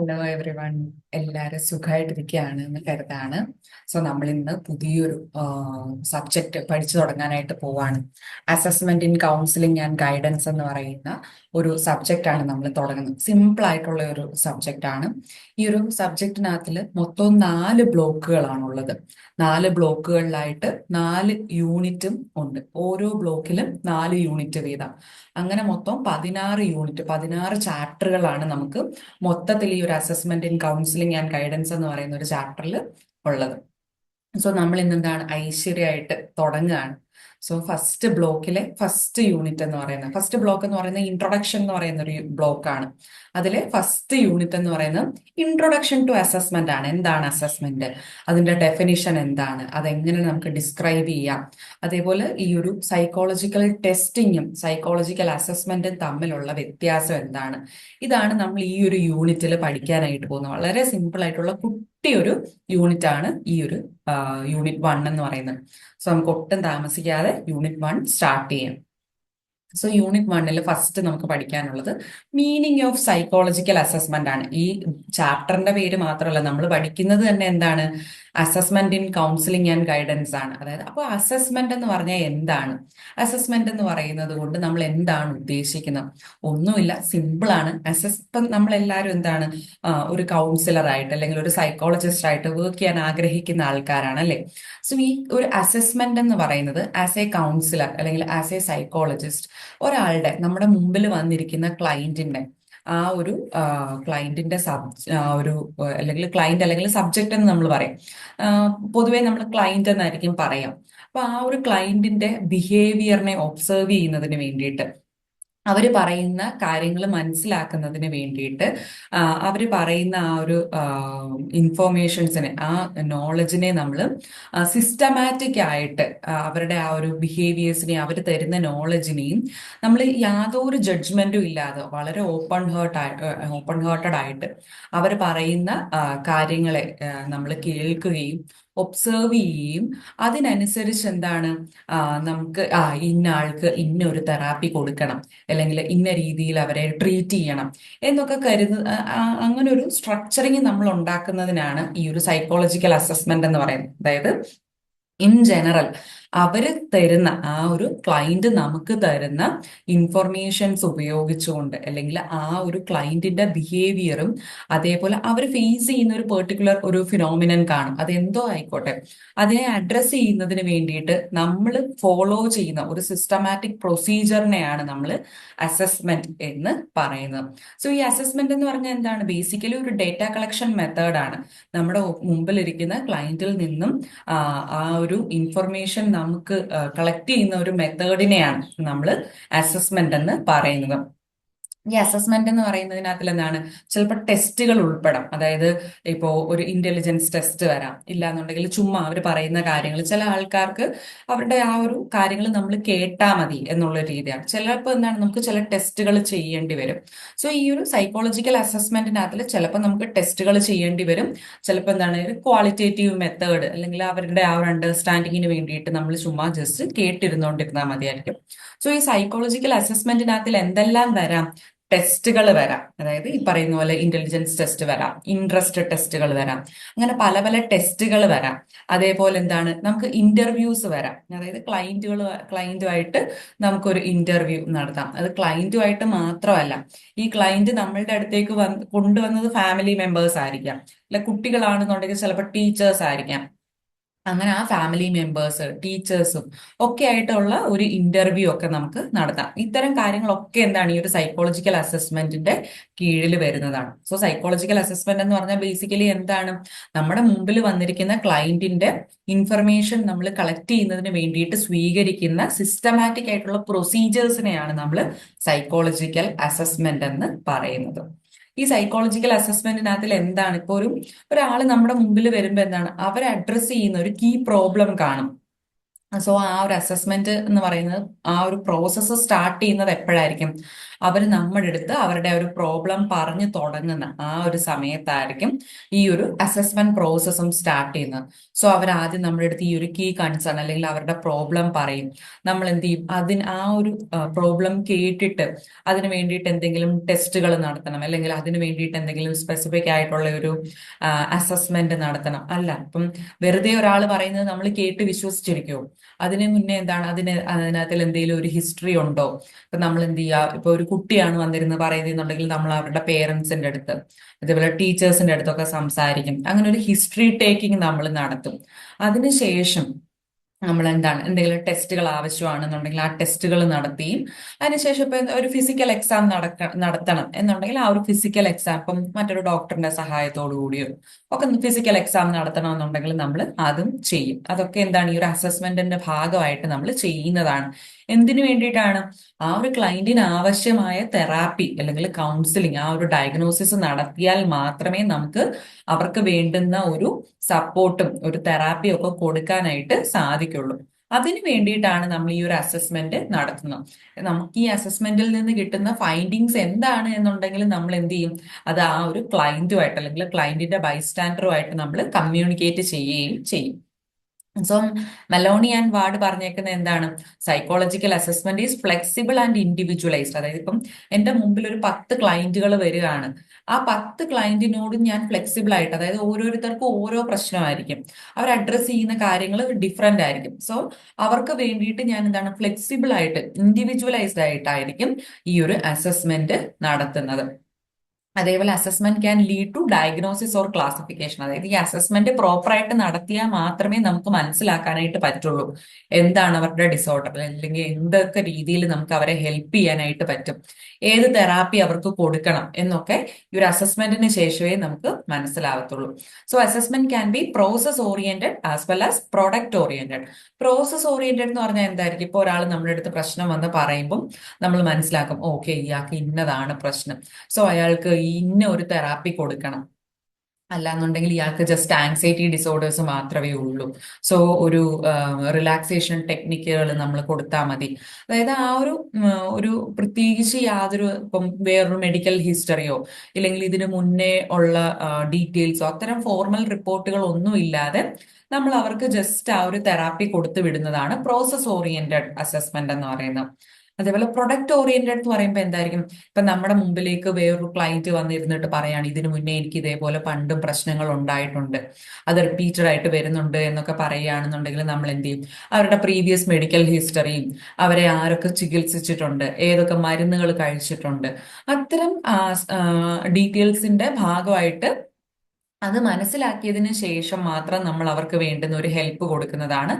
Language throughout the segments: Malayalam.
ഹലോ എവറി വൺ എല്ലാവരും സുഖമായിട്ടിരിക്കുകയാണ് എന്ന് കരുതാണ്. സോ നമ്മൾ ഇന്ന് പുതിയൊരു സബ്ജക്റ്റ് പഠിച്ചു തുടങ്ങാനായിട്ട് പോവാണ്. Assessment in counselling and guidance എന്ന് പറയുന്ന ഒരു സബ്ജക്റ്റ് ആണ് നമ്മൾ തുടങ്ങുന്നത്. സിമ്പിൾ ആയിട്ടുള്ള ഒരു സബ്ജക്റ്റ് ആണ്. ഈ ഒരു സബ്ജക്റ്റിനകത്തിൽ മൊത്തം നാല് ബ്ലോക്കുകളാണുള്ളത്. നാല് ബ്ലോക്കുകളിലായിട്ട് നാല് യൂണിറ്റും ഉണ്ട്. ഓരോ ബ്ലോക്കിലും നാല് യൂണിറ്റ് വീതം. അങ്ങനെ മൊത്തം പതിനാറ് യൂണിറ്റ് പതിനാറ് ചാപ്റ്ററുകളാണ് നമുക്ക് മൊത്തത്തിൽ ഈ ഒരു assessment in counselling and guidance എന്ന് പറയുന്ന ഒരു ചാപ്റ്ററിൽ ഉള്ളത്. സോ നമ്മൾ ഇന്ന് എന്താണ് ഐശ്വര്യമായിട്ട് തുടങ്ങുകയാണ്. സോ ഫസ്റ്റ് ബ്ലോക്കിലെ ഫസ്റ്റ് യൂണിറ്റ് എന്ന് പറയുന്നത് ഫസ്റ്റ് ബ്ലോക്ക് എന്ന് പറയുന്നത് ഇൻട്രൊഡക്ഷൻ എന്ന് പറയുന്ന ഒരു ബ്ലോക്കാണ് അതിലെ ഫസ്റ്റ് യൂണിറ്റ് എന്ന് പറയുന്നത് ഇൻട്രൊഡക്ഷൻ ടു അസസ്മെന്റ് ആണ്. എന്താണ് അസസ്മെന്റ് അതിന്റെ ഡെഫിനിഷൻ എന്താണ്? അതെങ്ങനെ നമുക്ക് ഡിസ്ക്രൈബ് ചെയ്യാം? അതേപോലെ ഈ ഒരു സൈക്കോളജിക്കൽ ടെസ്റ്റിങ്ങും സൈക്കോളജിക്കൽ അസസ്മെന്റും തമ്മിലുള്ള വ്യത്യാസം എന്താണ്? ഇതാണ് നമ്മൾ ഈ ഒരു യൂണിറ്റിൽ പഠിക്കാനായിട്ട് പോകുന്നത്. വളരെ സിമ്പിൾ ആയിട്ടുള്ള കുട്ടി ഒരു യൂണിറ്റ് ആണ് ഈ ഒരു യൂണിറ്റ് വൺ എന്ന് പറയുന്നത്. സോ നമുക്ക് ഒട്ടും താമസിക്കാതെ യൂണിറ്റ് വൺ സ്റ്റാർട്ട് ചെയ്യാം. സോ യൂണിറ്റ് വണ്ണിൽ ഫസ്റ്റ് നമുക്ക് പഠിക്കാനുള്ളത് മീനിങ് ഓഫ് സൈക്കോളജിക്കൽ അസസ്മെന്റ് ആണ്. ഈ ചാപ്റ്ററിന്റെ പേര് മാത്രമല്ല നമ്മൾ പഠിക്കുന്നത് തന്നെ എന്താണ്? Assessment in counselling and guidance ആണ്. അതായത് അപ്പോൾ അസസ്മെന്റ് എന്ന് പറഞ്ഞാൽ എന്താണ്? അസസ്മെന്റ് എന്ന് പറയുന്നത് കൊണ്ട് നമ്മൾ എന്താണ് ഉദ്ദേശിക്കുന്നത്? ഒന്നുമില്ല സിമ്പിൾ ആണ്. അസസ് ഇപ്പം നമ്മൾ എല്ലാവരും എന്താണ് ഒരു കൗൺസിലർ ആയിട്ട് അല്ലെങ്കിൽ ഒരു സൈക്കോളജിസ്റ്റ് ആയിട്ട് വർക്ക് ചെയ്യാൻ ആഗ്രഹിക്കുന്ന ആൾക്കാരാണ് അല്ലേ? സോ ഈ ഒരു അസസ്മെന്റ് എന്ന് പറയുന്നത് ആസ് എ കൗൺസിലർ അല്ലെങ്കിൽ ആസ് എ സൈക്കോളജിസ്റ്റ് ഒരാളുടെ നമ്മുടെ മുമ്പിൽ വന്നിരിക്കുന്ന ക്ലയന്റിന്റെ ആ ഒരു ക്ലയന്റിന്റെ സബ് ഒരു അല്ലെങ്കിൽ ക്ലയന്റ് അല്ലെങ്കിൽ സബ്ജക്റ്റ് എന്ന് നമ്മൾ പറയും. പൊതുവെ നമ്മൾ ക്ലയന്റ് എന്നായിരിക്കും പറയാം. അപ്പൊ ആ ഒരു ക്ലയന്റിന്റെ ബിഹേവിയറിനെ ഒബ്സർവ് ചെയ്യുന്നതിന് വേണ്ടിയിട്ട് അവർ പറയുന്ന കാര്യങ്ങൾ മനസ്സിലാക്കുന്നതിന് വേണ്ടിയിട്ട് അവർ പറയുന്ന ആ ഒരു ഇൻഫോർമേഷൻസിനെ ആ നോളജിനെ നമ്മൾ സിസ്റ്റമാറ്റിക് ആയിട്ട് അവരുടെ ആ ഒരു ബിഹേവിയേഴ്സിനെയും അവർ തരുന്ന നോളജിനെയും നമ്മൾ യാതൊരു ജഡ്ജ്മെന്റും ഇല്ലാതെ വളരെ ഓപ്പൺ ഹേർട്ട് ഓപ്പൺ ഹേർട്ടഡ് ആയിട്ട് അവർ പറയുന്ന കാര്യങ്ങളെ നമ്മൾ കേൾക്കുകയും ഒബ്സേർവ് ചെയ്യുകയും അതിനനുസരിച്ച് എന്താണ് നമുക്ക് ആ ഇന്ന ആൾക്ക് ഇന്ന ഒരു തെറാപ്പി കൊടുക്കണം അല്ലെങ്കിൽ ഇന്ന രീതിയിൽ അവരെ ട്രീറ്റ് ചെയ്യണം എന്നൊക്കെ കരുത അങ്ങനെ ഒരു സ്ട്രക്ചറിങ് നമ്മൾ ഉണ്ടാക്കുന്നതിനാണ് ഈ ഒരു സൈക്കോളജിക്കൽ അസസ്മെന്റ് എന്ന് പറയുന്നത്. അതായത് ഇൻ ജനറൽ അവർ തരുന്ന ആ ഒരു ക്ലയന്റ് നമുക്ക് തരുന്ന ഇൻഫർമേഷൻസ് ഉപയോഗിച്ചുകൊണ്ട് അല്ലെങ്കിൽ ആ ഒരു ക്ലയന്റിന്റെ ബിഹേവിയറും അതേപോലെ അവർ ഫേസ് ചെയ്യുന്ന ഒരു പെർട്ടിക്കുലർ ഒരു ഫിനോമിനൻ കാണും. അതെന്തോ ആയിക്കോട്ടെ. അതിനെ അഡ്രസ് ചെയ്യുന്നതിന് വേണ്ടിയിട്ട് നമ്മൾ ഫോളോ ചെയ്യുന്ന ഒരു സിസ്റ്റമാറ്റിക് പ്രൊസീജിയറിനെയാണ് നമ്മൾ അസസ്മെന്റ് എന്ന് പറയുന്നത്. സോ ഈ അസസ്മെന്റ് എന്ന് പറഞ്ഞാൽ എന്താണ്? ബേസിക്കലി ഒരു ഡേറ്റ കളക്ഷൻ മെത്തേഡാണ് നമ്മുടെ മുമ്പിലിരിക്കുന്ന ക്ലയന്റിൽ നിന്നും ആ ഒരു ഇൻഫർമേഷൻ നമുക്ക് കളക്ട് ചെയ്യുന്ന ഒരു മെത്തേഡിനെയാണ് നമ്മൾ അസസ്മെന്റ് എന്ന് പറയുന്നത്. ഈ അസസ്മെന്റ് എന്ന് പറയുന്നതിനകത്തിൽ എന്താണ് ചിലപ്പോൾ ടെസ്റ്റുകൾ ഉൾപ്പെടാം. അതായത് ഇപ്പോൾ ഒരു ഇന്റലിജൻസ് ടെസ്റ്റ് വരാം. ഇല്ലാന്നുണ്ടെങ്കിൽ ചുമ്മാ അവർ പറയുന്ന കാര്യങ്ങൾ ചില ആൾക്കാർക്ക് അവരുടെ ആ ഒരു കാര്യങ്ങൾ നമ്മൾ കേട്ടാൽ മതി എന്നുള്ള രീതിയാണ്. ചിലപ്പോൾ എന്താണ്? നമുക്ക് ചില ടെസ്റ്റുകൾ ചെയ്യേണ്ടി വരും. സോ ഈ ഒരു സൈക്കോളജിക്കൽ അസസ്മെന്റിനകത്തിൽ ചിലപ്പോൾ നമുക്ക് ടെസ്റ്റുകൾ ചെയ്യേണ്ടി വരും. ചിലപ്പോൾ എന്താണ്? ഒരു ക്വാളിറ്റേറ്റീവ് മെത്തേഡ് അല്ലെങ്കിൽ അവരുടെ ആ ഒരു അണ്ടർസ്റ്റാൻഡിങ്ങിന് വേണ്ടിയിട്ട് നമ്മൾ ചുമ്മാ ജസ്റ്റ് കേട്ടിരുന്നുകൊണ്ടിരുന്നാൽ മതിയായിരിക്കും. സോ ഈ സൈക്കോളജിക്കൽ അസസ്മെന്റിനകത്തിൽ എന്തെല്ലാം വരാം? ടെസ്റ്റുകൾ വരാം. അതായത് ഈ പറയുന്ന പോലെ ഇന്റലിജൻസ് ടെസ്റ്റ് വരാം ഇൻട്രസ്റ്റ് ടെസ്റ്റുകൾ വരാം. അങ്ങനെ പല പല ടെസ്റ്റുകൾ വരാം. അതേപോലെ എന്താണ്? നമുക്ക് ഇന്റർവ്യൂസ് വരാം. അതായത് ക്ലയന്റുകൾ ക്ലയന്റുമായിട്ട് നമുക്കൊരു ഇന്റർവ്യൂ നടത്താം. അത് ക്ലയന്റുമായിട്ട് മാത്രമല്ല ഈ ക്ലയന്റ് നമ്മളുടെ അടുത്തേക്ക് വന്ന് കൊണ്ടുവന്നത് ഫാമിലി മെമ്പേഴ്സ് ആയിരിക്കാം. അല്ല കുട്ടികളാണെന്നുണ്ടെങ്കിൽ ചിലപ്പോൾ ടീച്ചേഴ്സ് ആയിരിക്കാം. അങ്ങനെ ആ ഫാമിലി മെമ്പേഴ്സ് ടീച്ചേഴ്സും ഒക്കെ ആയിട്ടുള്ള ഒരു ഇന്റർവ്യൂ ഒക്കെ നമുക്ക് നടത്താം. ഇത്തരം കാര്യങ്ങളൊക്കെ എന്താണ് ഈ ഒരു സൈക്കോളജിക്കൽ അസസ്മെന്റിന്റെ കീഴിൽ വരുന്നതാണ്. സോ സൈക്കോളജിക്കൽ അസസ്മെന്റ് എന്ന് പറഞ്ഞാൽ ബേസിക്കലി എന്താണ്? നമ്മുടെ മുമ്പിൽ വന്നിരിക്കുന്ന ക്ലയന്റിന്റെ ഇൻഫർമേഷൻ നമ്മൾ കളക്ട് ചെയ്യുന്നതിന് വേണ്ടിയിട്ട് സ്വീകരിക്കുന്ന സിസ്റ്റമാറ്റിക് ആയിട്ടുള്ള പ്രൊസീജിയേഴ്സിനെയാണ് നമ്മൾ സൈക്കോളജിക്കൽ അസസ്മെന്റ് എന്ന് പറയുന്നത്. ഈ സൈക്കോളജിക്കൽ അസസ്മെന്റിനകത്തിൽ എന്താണ് ഇപ്പോൾ ഒരു ഒരാൾ നമ്മുടെ മുമ്പിൽ വരുമ്പോൾ എന്താണ്? അവരെ അഡ്രസ്സ് ചെയ്യുന്ന ഒരു കീ പ്രോബ്ലം കാണും. സോ ആ ഒരു അസസ്മെന്റ് എന്ന് പറയുന്നത് ആ ഒരു പ്രോസസ്സ് സ്റ്റാർട്ട് ചെയ്യുന്നത് എപ്പോഴായിരിക്കും? അവർ നമ്മുടെ അടുത്ത് അവരുടെ ഒരു പ്രോബ്ലം പറഞ്ഞു തുടങ്ങുന്ന ആ ഒരു സമയത്തായിരിക്കും ഈ ഒരു അസസ്മെന്റ് പ്രോസസ്സും സ്റ്റാർട്ട് ചെയ്യുന്നത്. സോ അവർ ആദ്യം നമ്മുടെ അടുത്ത് ഈ ഒരു കീ കൺസേൺ അല്ലെങ്കിൽ അവരുടെ പ്രോബ്ലം പറയും. നമ്മൾ എന്ത് ചെയ്യും? അതിന് ആ ഒരു പ്രോബ്ലം കേട്ടിട്ട് അതിന് വേണ്ടിയിട്ട് എന്തെങ്കിലും ടെസ്റ്റുകൾ നടത്തണം. അല്ലെങ്കിൽ അതിന് വേണ്ടിയിട്ട് എന്തെങ്കിലും സ്പെസിഫിക് ആയിട്ടുള്ള ഒരു അസസ്മെന്റ് നടത്തണം. അല്ല അപ്പം വെറുതെ ഒരാൾ പറയുന്നത് നമ്മൾ കേട്ട് വിശ്വസിച്ചിരിക്കുമോ അതിന് മുന്നേ എന്താണ്? അതിന് അതിനകത്തിൽ എന്തെങ്കിലും ഒരു ഹിസ്റ്ററി ഉണ്ടോ? ഇപ്പൊ നമ്മൾ എന്ത് ചെയ്യുക ഇപ്പൊ ഒരു കുട്ടിയാണ് വന്നിരുന്ന് പറയുന്നുണ്ടെങ്കിൽ നമ്മൾ അവരുടെ പേരൻസിന്റെ അടുത്ത് അതേപോലെ ടീച്ചേഴ്സിന്റെ അടുത്തൊക്കെ സംസാരിക്കും. അങ്ങനെ ഒരു ഹിസ്റ്ററി ടേക്കിംഗ് നമ്മൾ നടത്തും. അതിനുശേഷം നമ്മൾ എന്താണ് എന്തെങ്കിലും ടെസ്റ്റുകൾ ആവശ്യമാണെന്നുണ്ടെങ്കിൽ ആ ടെസ്റ്റുകൾ നടത്തിയും അതിനുശേഷം ഇപ്പം ഒരു ഫിസിക്കൽ എക്സാം നടക്ക നടത്തണം എന്നുണ്ടെങ്കിൽ ആ ഒരു ഫിസിക്കൽ എക്സാം ഇപ്പം മറ്റൊരു ഡോക്ടറിന്റെ സഹായത്തോടു കൂടിയോ ഒക്കെ ഫിസിക്കൽ എക്സാം നടത്തണം എന്നുണ്ടെങ്കിൽ നമ്മൾ അതും ചെയ്യും. അതൊക്കെ എന്താണ് ഈ ഒരു അസസ്മെന്റിന്റെ ഭാഗമായിട്ട് നമ്മൾ ചെയ്യുന്നതാണ്. എന്തിനു വേണ്ടിയിട്ടാണ്? ആ ഒരു ക്ലയന്റിന് ആവശ്യമായ തെറാപ്പി അല്ലെങ്കിൽ കൗൺസിലിംഗ് ആ ഒരു ഡയഗ്നോസിസ് നടത്തിയാൽ മാത്രമേ നമുക്ക് അവർക്ക് വേണ്ടുന്ന ഒരു സപ്പോർട്ടും ഒരു തെറാപ്പിയും ഒക്കെ കൊടുക്കാനായിട്ട് സാധിക്കുള്ളൂ. അതിന് വേണ്ടിയിട്ടാണ് നമ്മൾ ഈ ഒരു അസസ്മെന്റ് നടത്തുന്നത്. നമുക്ക് ഈ അസസ്മെന്റിൽ നിന്ന് കിട്ടുന്ന ഫൈൻഡിങ്സ് എന്താണ് എന്നുണ്ടെങ്കിൽ നമ്മൾ എന്ത് ചെയ്യും? അത് ആ ഒരു ക്ലയന്റുമായിട്ട് അല്ലെങ്കിൽ ക്ലയന്റിന്റെ ബൈസ്റ്റാൻഡറുമായിട്ട് നമ്മൾ കമ്മ്യൂണിക്കേറ്റ് ചെയ്യുകയും ചെയ്യും. സോ മെലോണി ആൻഡ് വാർഡ് പറഞ്ഞേക്കുന്നത് എന്താണ്? Psychological assessment is flexible and individualised അതായത് ഇപ്പം എന്റെ മുമ്പിൽ ഒരു പത്ത് ക്ലയന്റുകൾ വരികയാണ്. ആ പത്ത് ക്ലയന്റിനോടും ഞാൻ ഫ്ലെക്സിബിൾ ആയിട്ട് അതായത് ഓരോരുത്തർക്കും ഓരോ പ്രശ്നമായിരിക്കും. അവർ അഡ്രസ് ചെയ്യുന്ന കാര്യങ്ങൾ ഡിഫറെന്റ് ആയിരിക്കും. സോ അവർക്ക് വേണ്ടിയിട്ട് ഞാൻ എന്താണ്? ഫ്ലെക്സിബിൾ ആയിട്ട് ഇൻഡിവിജ്വലൈസ്ഡ് ആയിട്ടായിരിക്കും ഈ ഒരു അസസ്മെന്റ് നടത്തുന്നത്. അതേപോലെ assessment can lead to diagnosis or classification അതായത് ഈ അസസ്മെന്റ് പ്രോപ്പറായിട്ട് നടത്തിയാൽ മാത്രമേ നമുക്ക് മനസ്സിലാക്കാനായിട്ട് പറ്റുള്ളൂ. എന്താണ് അവരുടെ ഡിസോർഡർ അല്ലെങ്കിൽ എന്തൊക്കെ രീതിയിൽ നമുക്ക് അവരെ ഹെൽപ്പ് ചെയ്യാനായിട്ട് പറ്റും? ഏത് തെറാപ്പി അവർക്ക് കൊടുക്കണം എന്നൊക്കെ ഈ ഒരു അസസ്മെന്റിന് ശേഷമേ നമുക്ക് മനസ്സിലാവത്തുള്ളൂ. So assessment can be process oriented as well as product oriented process oriented എന്ന് പറഞ്ഞാൽ എന്തായിരിക്കും? ഇപ്പോൾ ഒരാൾ നമ്മുടെ അടുത്ത് പ്രശ്നം വന്ന് പറയുമ്പോൾ നമ്മൾ മനസ്സിലാക്കും ഓക്കെ ഇയാൾക്ക് ഇന്നതാണ് പ്രശ്നം. സോ അയാൾക്ക് ഇന്ന ഒരു തെറാപ്പി കൊടുക്കണം. അല്ലാന്നുണ്ടെങ്കിൽ ഇയാൾക്ക് ജസ്റ്റ് ആങ്സൈറ്റി ഡിസോർഡേഴ്സ് മാത്രമേ ഉള്ളൂ. സോ ഒരു റിലാക്സേഷൻ ടെക്നിക്കുകൾ നമ്മൾ കൊടുത്താൽ മതി. അതായത് ആ ഒരു ഒരു പ്രത്യേകിച്ച് യാതൊരു ഇപ്പം വേറൊരു മെഡിക്കൽ ഹിസ്റ്ററിയോ ഇല്ലെങ്കിൽ ഇതിനു മുന്നേ ഉള്ള ഡീറ്റെയിൽസോ അത്തരം ഫോർമൽ റിപ്പോർട്ടുകൾ ഒന്നും ഇല്ലാതെ നമ്മൾ അവർക്ക് ജസ്റ്റ് ആ ഒരു തെറാപ്പി കൊടുത്തു വിടുന്നതാണ് പ്രോസസ് ഓറിയന്റഡ് അസസ്മെന്റ് എന്ന് പറയുന്നത്. അതേപോലെ പ്രൊഡക്റ്റ് ഓറിയന്റഡ് എന്ന് പറയുമ്പോൾ എന്തായിരിക്കും? ഇപ്പൊ നമ്മുടെ മുമ്പിലേക്ക് വേറൊരു ക്ലയന്റ് വന്നിരുന്നിട്ട് പറയാണ് ഇതിനു മുന്നേ എനിക്ക് ഇതേപോലെ പണ്ടും പ്രശ്നങ്ങൾ ഉണ്ടായിട്ടുണ്ട്. അത് റിപ്പീറ്റഡ് ആയിട്ട് വരുന്നുണ്ട് എന്നൊക്കെ പറയുകയാണെന്നുണ്ടെങ്കിൽ നമ്മൾ എന്ത് ചെയ്യും? അവരുടെ പ്രീവിയസ് മെഡിക്കൽ ഹിസ്റ്ററിയും അവരെ ആരൊക്കെ ചികിത്സിച്ചിട്ടുണ്ട് ഏതൊക്കെ മരുന്നുകൾ കഴിച്ചിട്ടുണ്ട് അത്തരം ഡീറ്റെയിൽസിന്റെ ഭാഗമായിട്ട് അത് മനസ്സിലാക്കിയതിന് ശേഷം മാത്രം നമ്മൾ അവർക്ക് വേണ്ടുന്ന ഒരു ഹെൽപ്പ് കൊടുക്കുന്നതാണ്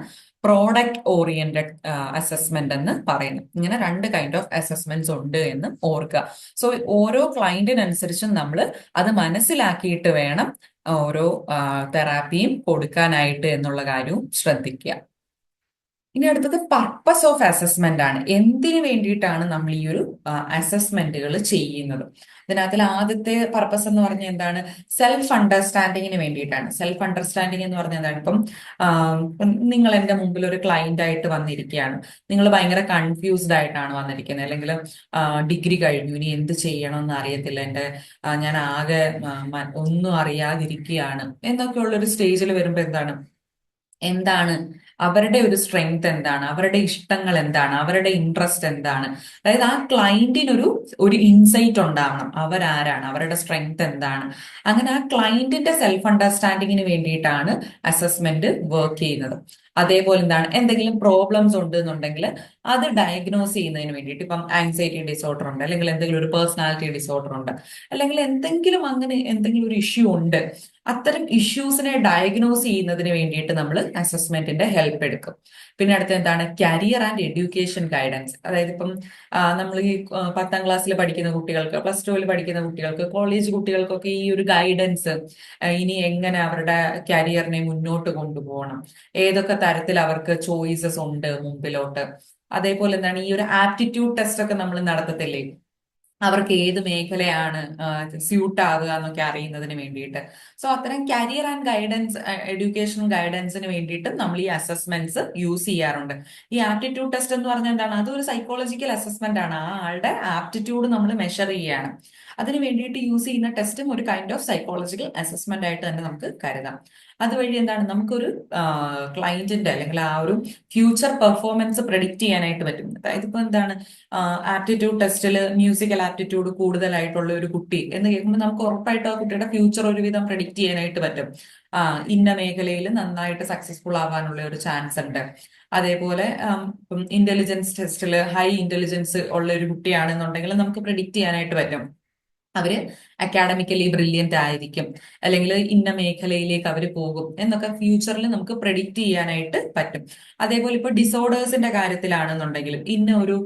പ്രോഡക്റ്റ് ഓറിയന്റഡ് അസസ്മെന്റ് എന്ന് പറയുന്നു. ഇങ്ങനെ രണ്ട് കൈൻഡ് ഓഫ് അസസ്മെന്റ്സ് ഉണ്ട് എന്ന് ഓർക്കുക. സോ ഓരോ ക്ലയന്റിനനുസരിച്ചും നമ്മൾ അത് മനസ്സിലാക്കിയിട്ട് വേണം ഓരോ തെറാപ്പിയും കൊടുക്കാനായിട്ട് എന്നുള്ള കാര്യവും ശ്രദ്ധിക്കുക. ഇനി അടുത്തത് പർപ്പസ് ഓഫ് അസസ്മെന്റ് ആണ്. എന്തിനു വേണ്ടിയിട്ടാണ് നമ്മൾ ഈ ഒരു അസസ്മെന്റുകൾ ചെയ്യുന്നത്? ഇതിനകത്തിൽ ആദ്യത്തെ പർപ്പസ് എന്ന് പറഞ്ഞ എന്താണ്? സെൽഫ് അണ്ടർസ്റ്റാൻഡിങ്ങിന് വേണ്ടിയിട്ടാണ്. സെൽഫ് അണ്ടർസ്റ്റാൻഡിങ് എന്ന് പറഞ്ഞ എന്താണ്? ഇപ്പം നിങ്ങൾ എന്റെ മുമ്പിൽ ഒരു ക്ലയന്റ് ആയിട്ട് വന്നിരിക്കുകയാണ്. നിങ്ങൾ ഭയങ്കര കൺഫ്യൂസ്ഡ് ആയിട്ടാണ് വന്നിരിക്കുന്നത്. അല്ലെങ്കിൽ ഡിഗ്രി കഴിഞ്ഞു. ഇനി എന്ത് ചെയ്യണം എന്ന് അറിയത്തില്ല എന്റെ ഞാൻ ആകെ ഒന്നും അറിയാതിരിക്കുകയാണ്. എന്നൊക്കെയുള്ള ഒരു സ്റ്റേജിൽ വരുമ്പോൾ എന്താണ്? എന്താണ് അവരുടെ ഒരു സ്ട്രെങ്ത് എന്താണ്? അവരുടെ ഇഷ്ടങ്ങൾ എന്താണ്? അവരുടെ ഇൻട്രസ്റ്റ് എന്താണ്? അതായത് ആ ക്ലയന്റിനൊരു ഒരു ഇൻസൈറ്റ് ഉണ്ടാവണം. അവരാരാണ്? അവരുടെ സ്ട്രെങ്ത് എന്താണ്? അങ്ങനെ ആ ക്ലയന്റിന്റെ സെൽഫ് അണ്ടർസ്റ്റാൻഡിങ്ങിന് വേണ്ടിയിട്ടാണ് അസസ്മെന്റ് വർക്ക് ചെയ്യുന്നത്. അതേപോലെ എന്താണ്? എന്തെങ്കിലും പ്രോബ്ലംസ് ഉണ്ട് എന്നുണ്ടെങ്കിൽ അത് ഡയഗ്നോസ് ചെയ്യുന്നതിന് വേണ്ടിയിട്ട് ഇപ്പം ആങ്സൈറ്റി ഡിസോർഡർ ഉണ്ട് അല്ലെങ്കിൽ എന്തെങ്കിലും ഒരു പേഴ്സണാലിറ്റി ഡിസോർഡർ ഉണ്ട് അല്ലെങ്കിൽ എന്തെങ്കിലും അങ്ങനെ എന്തെങ്കിലും ഒരു ഇഷ്യൂ ഉണ്ട് അത്തരം ഇഷ്യൂസിനെ ഡയഗ്നോസ് ചെയ്യുന്നതിന് വേണ്ടിയിട്ട് നമ്മൾ അസസ്മെന്റിന്റെ ഹെൽപ്പ് എടുക്കും. പിന്നെ അടുത്ത എന്താണ്? കരിയർ ആൻഡ് എഡ്യൂക്കേഷൻ ഗൈഡൻസ് അതായത് ഇപ്പം നമ്മൾ ഈ പത്താം ക്ലാസ്സിൽ പഠിക്കുന്ന കുട്ടികൾക്ക് പ്ലസ് ടുവിൽ പഠിക്കുന്ന കുട്ടികൾക്ക് കോളേജ് കുട്ടികൾക്കൊക്കെ ഈ ഒരു ഗൈഡൻസ് ഇനി എങ്ങനെ അവരുടെ കരിയറിനെ മുന്നോട്ട് കൊണ്ടുപോകണം ഏതൊക്കെ തരത്തിൽ അവർക്ക് ചോയ്സസ് ഉണ്ട് മുമ്പിലോട്ട്. അതേപോലെ എന്താണ് ഈ ഒരു ആപ്റ്റിറ്റ്യൂഡ് ടെസ്റ്റ് ഒക്കെ നമ്മൾ നടത്തത്തില്ലേ? അവർക്ക് ഏത് മേഖലയാണ് സ്യൂട്ട് ആകുക എന്നൊക്കെ അറിയുന്നതിന് വേണ്ടിയിട്ട്. സോ അത്തരം കരിയർ ആൻഡ് ഗൈഡൻസ് എഡ്യൂക്കേഷൻ ഗൈഡൻസിന് വേണ്ടിയിട്ട് നമ്മൾ ഈ അസസ്മെന്റ്സ് യൂസ് ചെയ്യാറുണ്ട്. ഈ ആപ്റ്റിറ്റ്യൂഡ് ടെസ്റ്റ് എന്ന് പറഞ്ഞാൽ എന്താണ്? അതൊരു സൈക്കോളജിക്കൽ അസസ്മെന്റ് ആണ്. ആ ആളുടെ ആപ്റ്റിറ്റ്യൂഡ് നമ്മൾ മെഷർ ചെയ്യാണ് അതിന് വേണ്ടിയിട്ട് യൂസ് ചെയ്യുന്ന ടെസ്റ്റും ഒരു കൈൻഡ് ഓഫ് സൈക്കോളജിക്കൽ അസസ്മെന്റ് ആയിട്ട് തന്നെ നമുക്ക് കരുതാം. അതുവഴി എന്താണ്? നമുക്കൊരു ക്ലയന്റിന്റെ അല്ലെങ്കിൽ ആ ഒരു ഫ്യൂച്ചർ പെർഫോമൻസ് പ്രഡിക്റ്റ് ചെയ്യാനായിട്ട് പറ്റും. അതായത് ഇപ്പൊ എന്താണ്? ആപ്റ്റിറ്റ്യൂഡ് ടെസ്റ്റിൽ മ്യൂസിക്കൽ ആപ്റ്റിറ്റ്യൂഡ് കൂടുതലായിട്ടുള്ള ഒരു കുട്ടി എന്ന് കേൾക്കുമ്പോൾ നമുക്ക് ഉറപ്പായിട്ട് ആ കുട്ടിയുടെ ഫ്യൂച്ചർ ഒരുവിധം പ്രഡിക്റ്റ് ചെയ്യാനായിട്ട് പറ്റും. ഇന്ന മേഖലയിൽ നന്നായിട്ട് സക്സസ്ഫുൾ ആവാനുള്ള ഒരു ചാൻസ് ഉണ്ട്. അതേപോലെ ഇന്റലിജൻസ് ടെസ്റ്റിൽ ഹൈ ഇന്റലിജൻസ് ഉള്ള ഒരു കുട്ടിയാണെന്നുണ്ടെങ്കിൽ നമുക്ക് പ്രിഡിക്റ്റ് ചെയ്യാനായിട്ട് പറ്റും. അവർ അക്കാഡമിക്കലി ബ്രില്യന്റ് ആയിരിക്കും. അല്ലെങ്കിൽ ഇന്ന മേഖലയിലേക്ക് അവർ പോകും എന്നൊക്കെ ഫ്യൂച്ചറിൽ നമുക്ക് പ്രഡിക്റ്റ് ചെയ്യാനായിട്ട് പറ്റും. അതേപോലെ ഇപ്പൊ ഡിസോർഡേഴ്സിന്റെ കാര്യത്തിലാണെന്നുണ്ടെങ്കിലും ഇന്ന ഒരു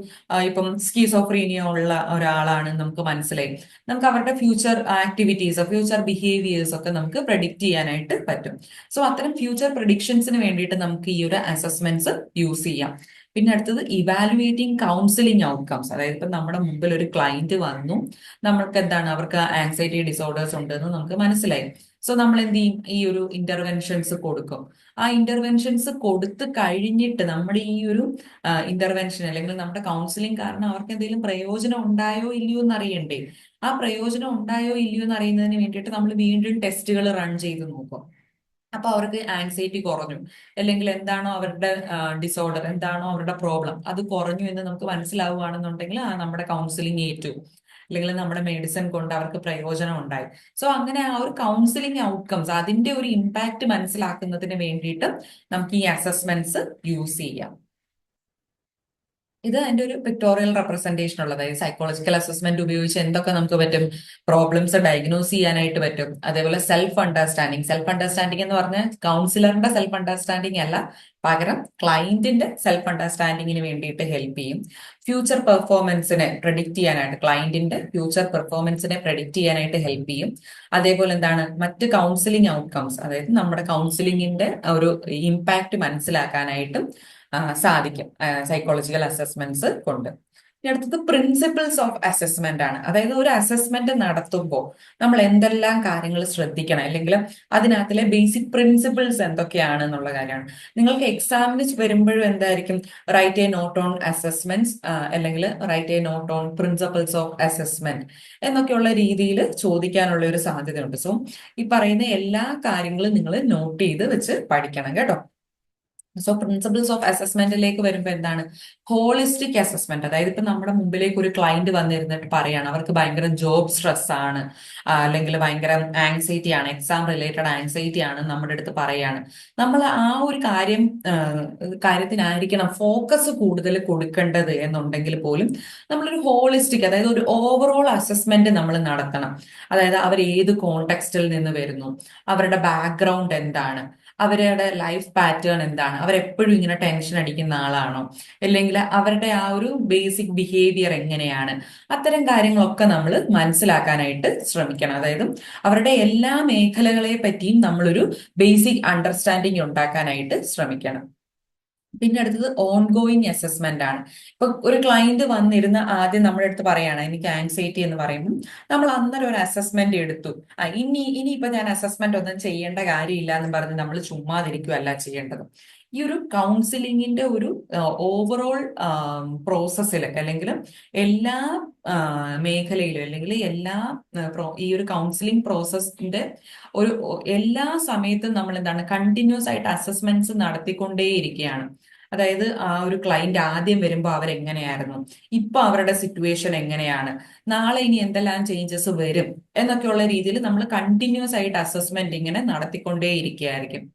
ഇപ്പം സ്കീസോഫ്രീനിയ ഉള്ള ഒരാളാണ് നമുക്ക് മനസ്സിലായി. നമുക്ക് അവരുടെ ഫ്യൂച്ചർ ആക്ടിവിറ്റീസ് ഫ്യൂച്ചർ ബിഹേവിയേഴ്സ് ഒക്കെ നമുക്ക് പ്രഡിക്റ്റ് ചെയ്യാനായിട്ട് പറ്റും. സോ അത്തരം ഫ്യൂച്ചർ പ്രഡിക്ഷൻസിന് വേണ്ടിയിട്ട് നമുക്ക് ഈ ഒരു അസസ്മെന്റ്സ് യൂസ് ചെയ്യാം. പിന്നെ അടുത്തത് ഇവാലുവേറ്റിംഗ് കൗൺസിലിംഗ് ഔട്ട്കംസ് അതായത് ഇപ്പം നമ്മുടെ മുമ്പിൽ ഒരു ക്ലയന്റ് വന്നു. നമ്മൾക്ക് എന്താണ്? അവർക്ക് ആൻസൈറ്റി ഡിസോർഡേഴ്സ് ഉണ്ടെന്ന് നമുക്ക് മനസ്സിലായി. സോ നമ്മൾ എന്ത് ചെയ്യും? ഈ ഒരു ഇന്റർവെൻഷൻസ് കൊടുക്കും. ആ ഇന്റർവെൻഷൻസ് കൊടുത്ത് കഴിഞ്ഞിട്ട് നമ്മുടെ ഈ ഒരു ഇന്റർവെൻഷൻ അല്ലെങ്കിൽ നമ്മുടെ കൗൺസിലിംഗ് കാരണം അവർക്ക് എന്തെങ്കിലും പ്രയോജനം ഉണ്ടായോ ഇല്ലയോ എന്ന് അറിയണ്ടേ ആ പ്രയോജനം ഉണ്ടായോ ഇല്ലയോ എന്ന് അറിയുന്നതിന് വേണ്ടിയിട്ട് നമ്മൾ വീണ്ടും ടെസ്റ്റുകൾ റൺ ചെയ്ത് നോക്കും. അപ്പൊ അവർക്ക് ആൻസൈറ്റി കുറഞ്ഞു. അല്ലെങ്കിൽ എന്താണോ അവരുടെ ഡിസോർഡർ എന്താണോ അവരുടെ പ്രോബ്ലം അത് കുറഞ്ഞു എന്ന് നമുക്ക് മനസ്സിലാവുകയാണെന്നുണ്ടെങ്കിൽ ആ നമ്മുടെ കൗൺസിലിംഗ് ഏറ്റു. അല്ലെങ്കിൽ നമ്മുടെ മെഡിസിൻ കൊണ്ട് അവർക്ക് പ്രയോജനം ഉണ്ടായി. സോ അങ്ങനെ ആ ഒരു കൗൺസിലിംഗ് ഔട്ട്കംസ് അതിന്റെ ഒരു ഇമ്പാക്ട് മനസ്സിലാക്കുന്നതിന് വേണ്ടിയിട്ട് നമുക്ക് ഈ അസസ്മെന്റ്സ് യൂസ് ചെയ്യാം. ഇത് എന്റെ ഒരു പിക്ടോറിയൽ റെപ്രസെന്റേഷൻ ഉള്ളത്. സൈക്കോളജിക്കൽ അസസ്മെന്റ് ഉപയോഗിച്ച് എന്തൊക്കെ നമുക്ക് പറ്റും? പ്രോബ്ലംസ് ഡയഗ്നോസ് ചെയ്യാനായിട്ട് പറ്റും. അതേപോലെ സെൽഫ് അണ്ടർസ്റ്റാൻഡിങ് സെൽഫ് അണ്ടർസ്റ്റാൻഡിങ് എന്ന് പറഞ്ഞാൽ കൗൺസിലറിന്റെ സെൽഫ് അണ്ടർസ്റ്റാൻഡിങ് അല്ല പകരം ക്ലയന്റിന്റെ സെൽഫ് അണ്ടർസ്റ്റാൻഡിങ്ങിന് വേണ്ടിയിട്ട് ഹെൽപ്പ് ചെയ്യും. ഫ്യൂച്ചർ പെർഫോമൻസിനെ പ്രഡിക്റ്റ് ചെയ്യാനായിട്ട് ക്ലയന്റിന്റെ ഫ്യൂച്ചർ പെർഫോമൻസിനെ പ്രഡിക്റ്റ് ചെയ്യാനായിട്ട് ഹെൽപ്പ് ചെയ്യും. അതേപോലെ എന്താണ്? മറ്റ് കൗൺസിലിംഗ് ഔട്ട്കംസ് അതായത് നമ്മുടെ കൗൺസിലിംഗിന്റെ ഒരു ഇമ്പാക്ട് മനസ്സിലാക്കാനായിട്ടും സാധിക്കും. സൈക്കോളജിക്കൽ അസസ്മെന്റ്സ് കൊണ്ട്. ഇനി അടുത്തത് പ്രിൻസിപ്പിൾസ് ഓഫ് അസസ്മെന്റ് ആണ്. അതായത് ഒരു അസസ്മെന്റ് നടത്തുമ്പോൾ നമ്മൾ എന്തെല്ലാം കാര്യങ്ങൾ ശ്രദ്ധിക്കണം. അല്ലെങ്കിൽ അതിനകത്തിലെ ബേസിക് പ്രിൻസിപ്പിൾസ് എന്തൊക്കെയാണ് എന്നുള്ള കാര്യമാണ്. നിങ്ങൾക്ക് എക്സാമിന് വരുമ്പോഴും എന്തായിരിക്കും? Write a note on assessments അല്ലെങ്കിൽ write a note on principles of assessment എന്നൊക്കെയുള്ള രീതിയിൽ ചോദിക്കാനുള്ള ഒരു സാധ്യതയുണ്ട്. സോ ഈ പറയുന്ന എല്ലാ കാര്യങ്ങളും നിങ്ങൾ നോട്ട് ചെയ്ത് വെച്ച് പഠിക്കണം കേട്ടോ. സോ പ്രിൻസിപ്പിൾസ് ഓഫ് അസസ്മെന്റിലേക്ക് വരുമ്പോൾ എന്താണ്? ഹോളിസ്റ്റിക് അസസ്മെന്റ് അതായത് ഇപ്പൊ നമ്മുടെ മുമ്പിലേക്ക് ഒരു ക്ലയന്റ് വന്നിരുന്നിട്ട് പറയാണ് അവർക്ക് ഭയങ്കര ജോബ് സ്ട്രെസ് ആണ് അല്ലെങ്കിൽ ഭയങ്കര ആങ്സൈറ്റി ആണ് എക്സാം റിലേറ്റഡ് ആങ്സൈറ്റി ആണ് നമ്മുടെ അടുത്ത് പറയാണ്. നമ്മൾ ആ ഒരു കാര്യം കാര്യത്തിനായിരിക്കണം ഫോക്കസ് കൂടുതൽ കൊടുക്കേണ്ടത് എന്നുണ്ടെങ്കിൽ പോലും നമ്മളൊരു ഹോളിസ്റ്റിക് അതായത് ഒരു ഓവറോൾ അസസ്മെന്റ് നമ്മൾ നടത്തണം. അതായത് അവർ ഏത് കോണ്ടെക്സ്റ്റിൽ നിന്ന് വരുന്നു അവരുടെ ബാക്ക്ഗ്രൗണ്ട് എന്താണ് അവരുടെ ലൈഫ് പാറ്റേൺ എന്താണ്? അവരെപ്പോഴും ഇങ്ങനെ ടെൻഷൻ അടിക്കുന്ന ആളാണോ? അല്ലെങ്കിൽ അവരുടെ ആ ഒരു ബേസിക് ബിഹേവിയർ എങ്ങനെയാണ്? അത്തരം കാര്യങ്ങളൊക്കെ നമ്മൾ മനസ്സിലാക്കാനായിട്ട് ശ്രമിക്കണം. അതായത് അവരുടെ എല്ലാ മേഖലകളെ പറ്റിയും നമ്മളൊരു ബേസിക് അണ്ടർസ്റ്റാൻഡിങ് ഉണ്ടാക്കാനായിട്ട് ശ്രമിക്കണം. പിന്നെ അടുത്തത് ഓൺ ഗോയിങ് അസസ്മെന്റ് ആണ്. ഇപ്പൊ ഒരു ക്ലയന്റ് വന്നിരുന്ന് ആദ്യം നമ്മുടെ അടുത്ത് പറയാണ് എനിക്ക് ആൻസൈറ്റി എന്ന് പറയുമ്പോൾ നമ്മൾ അന്നേരം ഒരു അസസ്മെന്റ് എടുത്തു. ഇനി ഇനിയിപ്പോ ഞാൻ അസസ്മെന്റ് ഒന്നും ചെയ്യേണ്ട കാര്യമില്ല എന്ന് പറഞ്ഞ് നമ്മൾ ചുമ്മാതിരിക്കുകയല്ല ചെയ്യേണ്ടത്. ഈ ഒരു കൗൺസിലിങ്ങിന്റെ ഒരു ഓവറോൾ പ്രോസസ്സിൽ അല്ലെങ്കിൽ എല്ലാ മേഖലയിലും അല്ലെങ്കിൽ എല്ലാ ഈ ഒരു കൗൺസിലിംഗ് പ്രോസസ്സിന്റെ ഒരു എല്ലാ സമയത്തും നമ്മൾ എന്താണ് കണ്ടിന്യൂസ് ആയിട്ട് അസസ്മെന്റ്സ് നടത്തിക്കൊണ്ടേയിരിക്കുകയാണ്. അതായത് ആ ഒരു ക്ലയന്റ് ആദ്യം വരുമ്പോൾ അവരെങ്ങനെയായിരുന്നു? ഇപ്പൊ അവരുടെ സിറ്റുവേഷൻ എങ്ങനെയാണ്? നാളെ ഇനി എന്തെല്ലാം ചേഞ്ചസ് വരും? എന്നൊക്കെയുള്ള രീതിയിൽ നമ്മൾ കണ്ടിന്യൂസ് ആയിട്ട് അസസ്മെന്റ് ഇങ്ങനെ നടത്തിക്കൊണ്ടേയിരിക്കുകയായിരിക്കും.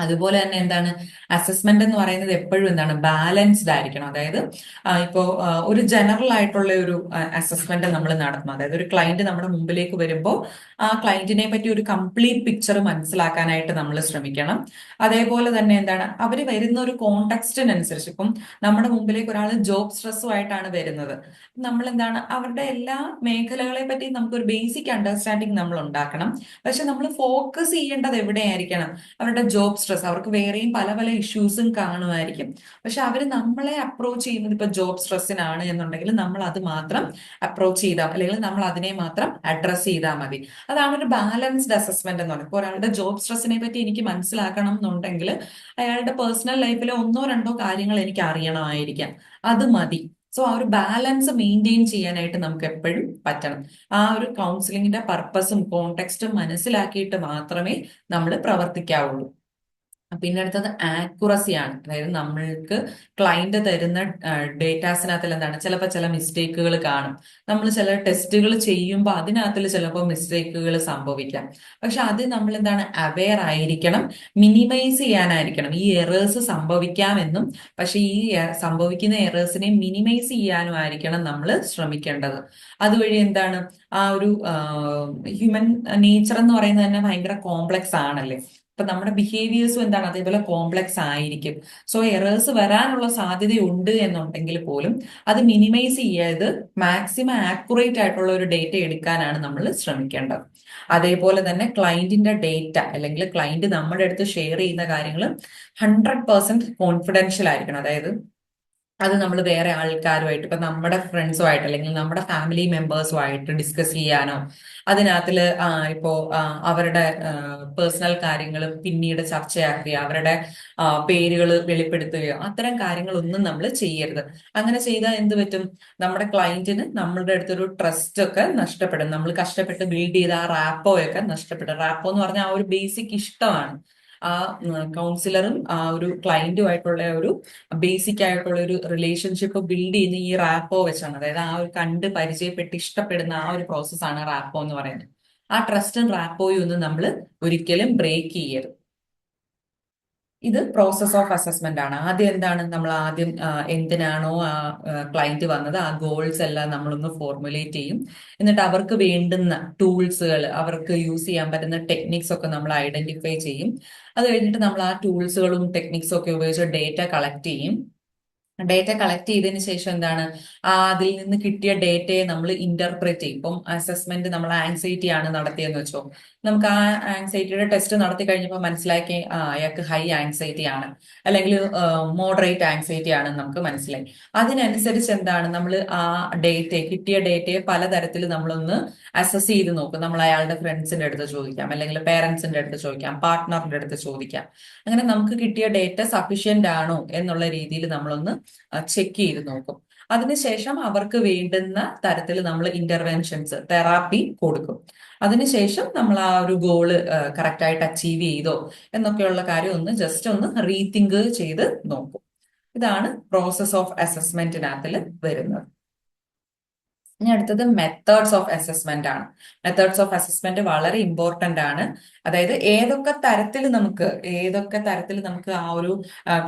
അതുപോലെ തന്നെ എന്താണ്? അസസ്മെന്റ് എന്ന് പറയുന്നത് എപ്പോഴും എന്താണ്? ബാലൻസ്ഡ് ആയിരിക്കണം. അതായത് ഇപ്പോൾ ഒരു ജനറൽ ആയിട്ടുള്ള ഒരു അസസ്മെന്റ് നമ്മൾ നടത്തണം. അതായത് ഒരു ക്ലയന്റ് നമ്മുടെ മുമ്പിലേക്ക് വരുമ്പോൾ ആ ക്ലയന്റിനെ പറ്റി ഒരു കംപ്ലീറ്റ് പിക്ചർ മനസ്സിലാക്കാനായിട്ട് നമ്മൾ ശ്രമിക്കണം. അതേപോലെ തന്നെ എന്താണ്? അവർ വരുന്ന ഒരു കോണ്ടക്സ്റ്റിനനുസരിച്ച് ഇപ്പം നമ്മുടെ മുമ്പിലേക്ക് ഒരാൾ ജോബ് സ്ട്രെസ്സുമായിട്ടാണ് വരുന്നത്. നമ്മൾ എന്താണ്? അവരുടെ എല്ലാ മേഖലകളെ പറ്റി നമുക്കൊരു ബേസിക് അണ്ടർസ്റ്റാൻഡിങ് നമ്മൾ ഉണ്ടാക്കണം. പക്ഷെ നമ്മൾ ഫോക്കസ് ചെയ്യേണ്ടത് എവിടെയായിരിക്കണം? അവരുടെ ജോബ് സ്ട്രെസ് അവർക്ക് വേറെയും പല പല ഇഷ്യൂസും കാണുമായിരിക്കും. പക്ഷെ അവർ നമ്മളെ അപ്രോച്ച് ചെയ്യുന്നത് ഇപ്പൊ ജോബ് സ്ട്രെസ്സിനാണ് എന്നുണ്ടെങ്കിൽ നമ്മൾ അത് മാത്രം അപ്രോച്ച് ചെയ്താൽ അല്ലെങ്കിൽ നമ്മൾ അതിനെ മാത്രം അഡ്രസ്സ് ചെയ്താൽ മതി. അതാണ് ഒരു ബാലൻസ്ഡ് അസസ്മെന്റ് എന്ന് പറയുന്നത്. ഒരാളുടെ ജോബ് സ്ട്രെസ്സിനെ പറ്റി എനിക്ക് മനസ്സിലാക്കണം എന്നുണ്ടെങ്കിൽ അയാളുടെ പേഴ്സണൽ ലൈഫിലെ ഒന്നോ രണ്ടോ കാര്യങ്ങൾ എനിക്ക് അറിയണമായിരിക്കാം. അത് മതി. സോ ആ ഒരു ബാലൻസ് മെയിന്റെയിൻ ചെയ്യാനായിട്ട് നമുക്ക് എപ്പോഴും പറ്റണം. ആ ഒരു കൗൺസിലിങ്ങിന്റെ പർപ്പസും കോണ്ടെക്സ്റ്റും മനസ്സിലാക്കിയിട്ട് മാത്രമേ നമ്മൾ പ്രവർത്തിക്കാവുള്ളൂ. പിന്നെ അടുത്തത് ആക്യുറസി ആണ്. അതായത് നമ്മൾക്ക് ക്ലയന്റ് തരുന്ന ഡേറ്റാസിനകത്തിൽ എന്താണ്? ചിലപ്പോൾ ചില മിസ്റ്റേക്കുകൾ കാണും. നമ്മൾ ചില ടെസ്റ്റുകൾ ചെയ്യുമ്പോൾ അതിനകത്തിൽ ചിലപ്പോൾ മിസ്റ്റേക്കുകൾ സംഭവിക്കാം. പക്ഷെ അത് നമ്മൾ എന്താണ്? അവെയർ ആയിരിക്കണം മിനിമൈസ് ചെയ്യാനായിരിക്കണം. ഈ എറേഴ്സ് സംഭവിക്കാമെന്നും പക്ഷെ ഈ സംഭവിക്കുന്ന എറേഴ്സിനെ മിനിമൈസ് ചെയ്യാനും ആയിരിക്കണം നമ്മൾ ശ്രമിക്കേണ്ടത്. അതുവഴി എന്താണ്? ആ ഒരു ഹ്യൂമൻ നേച്ചർ എന്ന് പറയുന്നത് തന്നെ ഭയങ്കര കോംപ്ലക്സ് ആണല്ലേ? ഇപ്പൊ നമ്മുടെ ബിഹേവിയേഴ്സും എന്താണ്? അതേപോലെ കോംപ്ലക്സ് ആയിരിക്കും. സോ എറേഴ്സ് വരാനുള്ള സാധ്യതയുണ്ട് എന്നുണ്ടെങ്കിൽ പോലും അത് മിനിമൈസ് ചെയ്യാതെ മാക്സിമം ആക്യുറേറ്റ് ആയിട്ടുള്ള ഒരു ഡേറ്റ എടുക്കാനാണ് നമ്മൾ ശ്രമിക്കേണ്ടത്. അതേപോലെ തന്നെ ക്ലയന്റിന്റെ ഡേറ്റ അല്ലെങ്കിൽ ക്ലയന്റ് നമ്മുടെ അടുത്ത് ഷെയർ ചെയ്യുന്ന കാര്യങ്ങൾ ഹൺഡ്രഡ് പെർസെന്റ് കോൺഫിഡൻഷ്യൽ ആയിരിക്കണം. അതായത് അത് നമ്മൾ വേറെ ആൾക്കാരുമായിട്ട് ഇപ്പൊ നമ്മുടെ ഫ്രണ്ട്സുമായിട്ട് അല്ലെങ്കിൽ നമ്മുടെ ഫാമിലി മെമ്പേഴ്സുമായിട്ട് ഡിസ്കസ് ചെയ്യാനോ അതിനകത്തിൽ ഇപ്പോ അവരുടെ പേഴ്സണൽ കാര്യങ്ങൾ പിന്നീട് ചർച്ചയാക്കുകയോ അവരുടെ പേരുകൾ വെളിപ്പെടുത്തുകയോ അത്തരം കാര്യങ്ങളൊന്നും നമ്മൾ ചെയ്യരുത്. അങ്ങനെ ചെയ്താൽ എന്ത് പറ്റും? നമ്മുടെ ക്ലയന്റിന് നമ്മളുടെ അടുത്തൊരു ട്രസ്റ്റ് ഒക്കെ നഷ്ടപ്പെടും. നമ്മൾ കഷ്ടപ്പെട്ട് ബിൽഡ് ചെയ്ത ആ റാപ്പോയൊക്കെ നഷ്ടപ്പെടും. റാപ്പോ എന്ന് പറഞ്ഞാൽ ആ ഒരു ബേസിക് ഇഷ്ടമാണ്. ആ കൗൺസിലറും ആ ഒരു ക്ലയന്റുമായിട്ടുള്ള ഒരു ബേസിക് ആയിട്ടുള്ള ഒരു റിലേഷൻഷിപ്പ് ബിൽഡ് ചെയ്യുന്ന ഈ റാപ്പോ വെച്ചാണ്. അതായത് ആ ഒരു കണ്ട് പരിചയപ്പെട്ട് ഇഷ്ടപ്പെടുന്ന ആ ഒരു പ്രോസസ്സാണ് റാപ്പോ എന്ന് പറയുന്നത്. ആ ട്രസ്റ്റും റാപ്പോയും ഒന്നും നമ്മൾ ഒരിക്കലും ബ്രേക്ക് ചെയ്യരുത്. ഇത് പ്രോസസ് ഓഫ് അസസ്മെന്റ് ആണ്. ആദ്യം എന്താണ്? നമ്മൾ ആദ്യം എന്തിനാണോ ആ ക്ലയന്റ് വന്നത്? ആ ഗോൾസ് എല്ലാം നമ്മളൊന്ന് ഫോർമുലേറ്റ് ചെയ്യും. എന്നിട്ട് അവർക്ക് വേണ്ടുന്ന ടൂൾസുകൾ അവർക്ക് യൂസ് ചെയ്യാൻ പറ്റുന്ന ടെക്നിക്സ് ഒക്കെ നമ്മൾ ഐഡന്റിഫൈ ചെയ്യും. അത് കഴിഞ്ഞിട്ട് നമ്മൾ ആ ടൂൾസുകളും ടെക്നിക്സും ഒക്കെ ഉപയോഗിച്ച് ഡേറ്റ കളക്ട് ചെയ്യും. ഡേറ്റ കളക്ട് ചെയ്തതിന് ശേഷം എന്താണ്? അതിൽ നിന്ന് കിട്ടിയ ഡേറ്റയെ നമ്മൾ ഇന്റർപ്രറ്റ് ചെയ്യും. ഇപ്പം അസസ്മെന്റ് നമ്മൾ ആൻസൈറ്റി ആണ് നടത്തിയെന്ന് വെച്ചോ. നമുക്ക് ആ ആൻസൈറ്റിയുടെ ടെസ്റ്റ് നടത്തി കഴിഞ്ഞപ്പോൾ മനസ്സിലാക്കി അയാൾക്ക് ഹൈ ആൻസൈറ്റി ആണ്. അല്ലെങ്കിൽ മോഡറേറ്റ് ആൻസൈറ്റി ആണ് നമുക്ക് മനസ്സിലായി. അതിനനുസരിച്ച് എന്താണ്? നമ്മൾ ആ ഡേറ്റയെ കിട്ടിയ ഡേറ്റയെ പലതരത്തിൽ നമ്മളൊന്ന് അസസ് ചെയ്ത് നോക്കും. നമ്മൾ അയാളുടെ ഫ്രണ്ട്സിന്റെ അടുത്ത് ചോദിക്കാം. അല്ലെങ്കിൽ പേരൻസിന്റെ അടുത്ത് ചോദിക്കാം. പാർട്ട്ണറിന്റെ അടുത്ത് ചോദിക്കാം. അങ്ങനെ നമുക്ക് കിട്ടിയ ഡേറ്റ സഫീഷ്യന്റ് ആണോ എന്നുള്ള രീതിയിൽ നമ്മളൊന്ന് ചെക്ക് ചെയ്ത് നോക്കും. അതിനുശേഷം അവർക്ക് വേണ്ടുന്ന തരത്തിൽ നമ്മൾ ഇന്റർവെൻഷൻസ് തെറാപ്പി കൊടുക്കും. അതിനുശേഷം നമ്മൾ ആ ഒരു ഗോൾ കറക്റ്റായിട്ട് അച്ചീവ് ചെയ്തോ എന്നൊക്കെയുള്ള കാര്യം ഒന്ന് ജസ്റ്റ് ഒന്ന് റീതിങ്ക് ചെയ്ത് നോക്കും. ഇതാണ് പ്രോസസ് ഓഫ് അസസ്മെന്റിനകത്തിൽ വരുന്നത്. ഇനി അടുത്തത് മെത്തേഡ്സ് ഓഫ് അസസ്മെന്റ് ആണ്. മെത്തേഡ്സ് ഓഫ് അസസ്മെന്റ് വളരെ ഇമ്പോർട്ടന്റ് ആണ്. അതായത് ഏതൊക്കെ തരത്തിൽ നമുക്ക് ഏതൊക്കെ തരത്തിൽ നമുക്ക് ആ ഒരു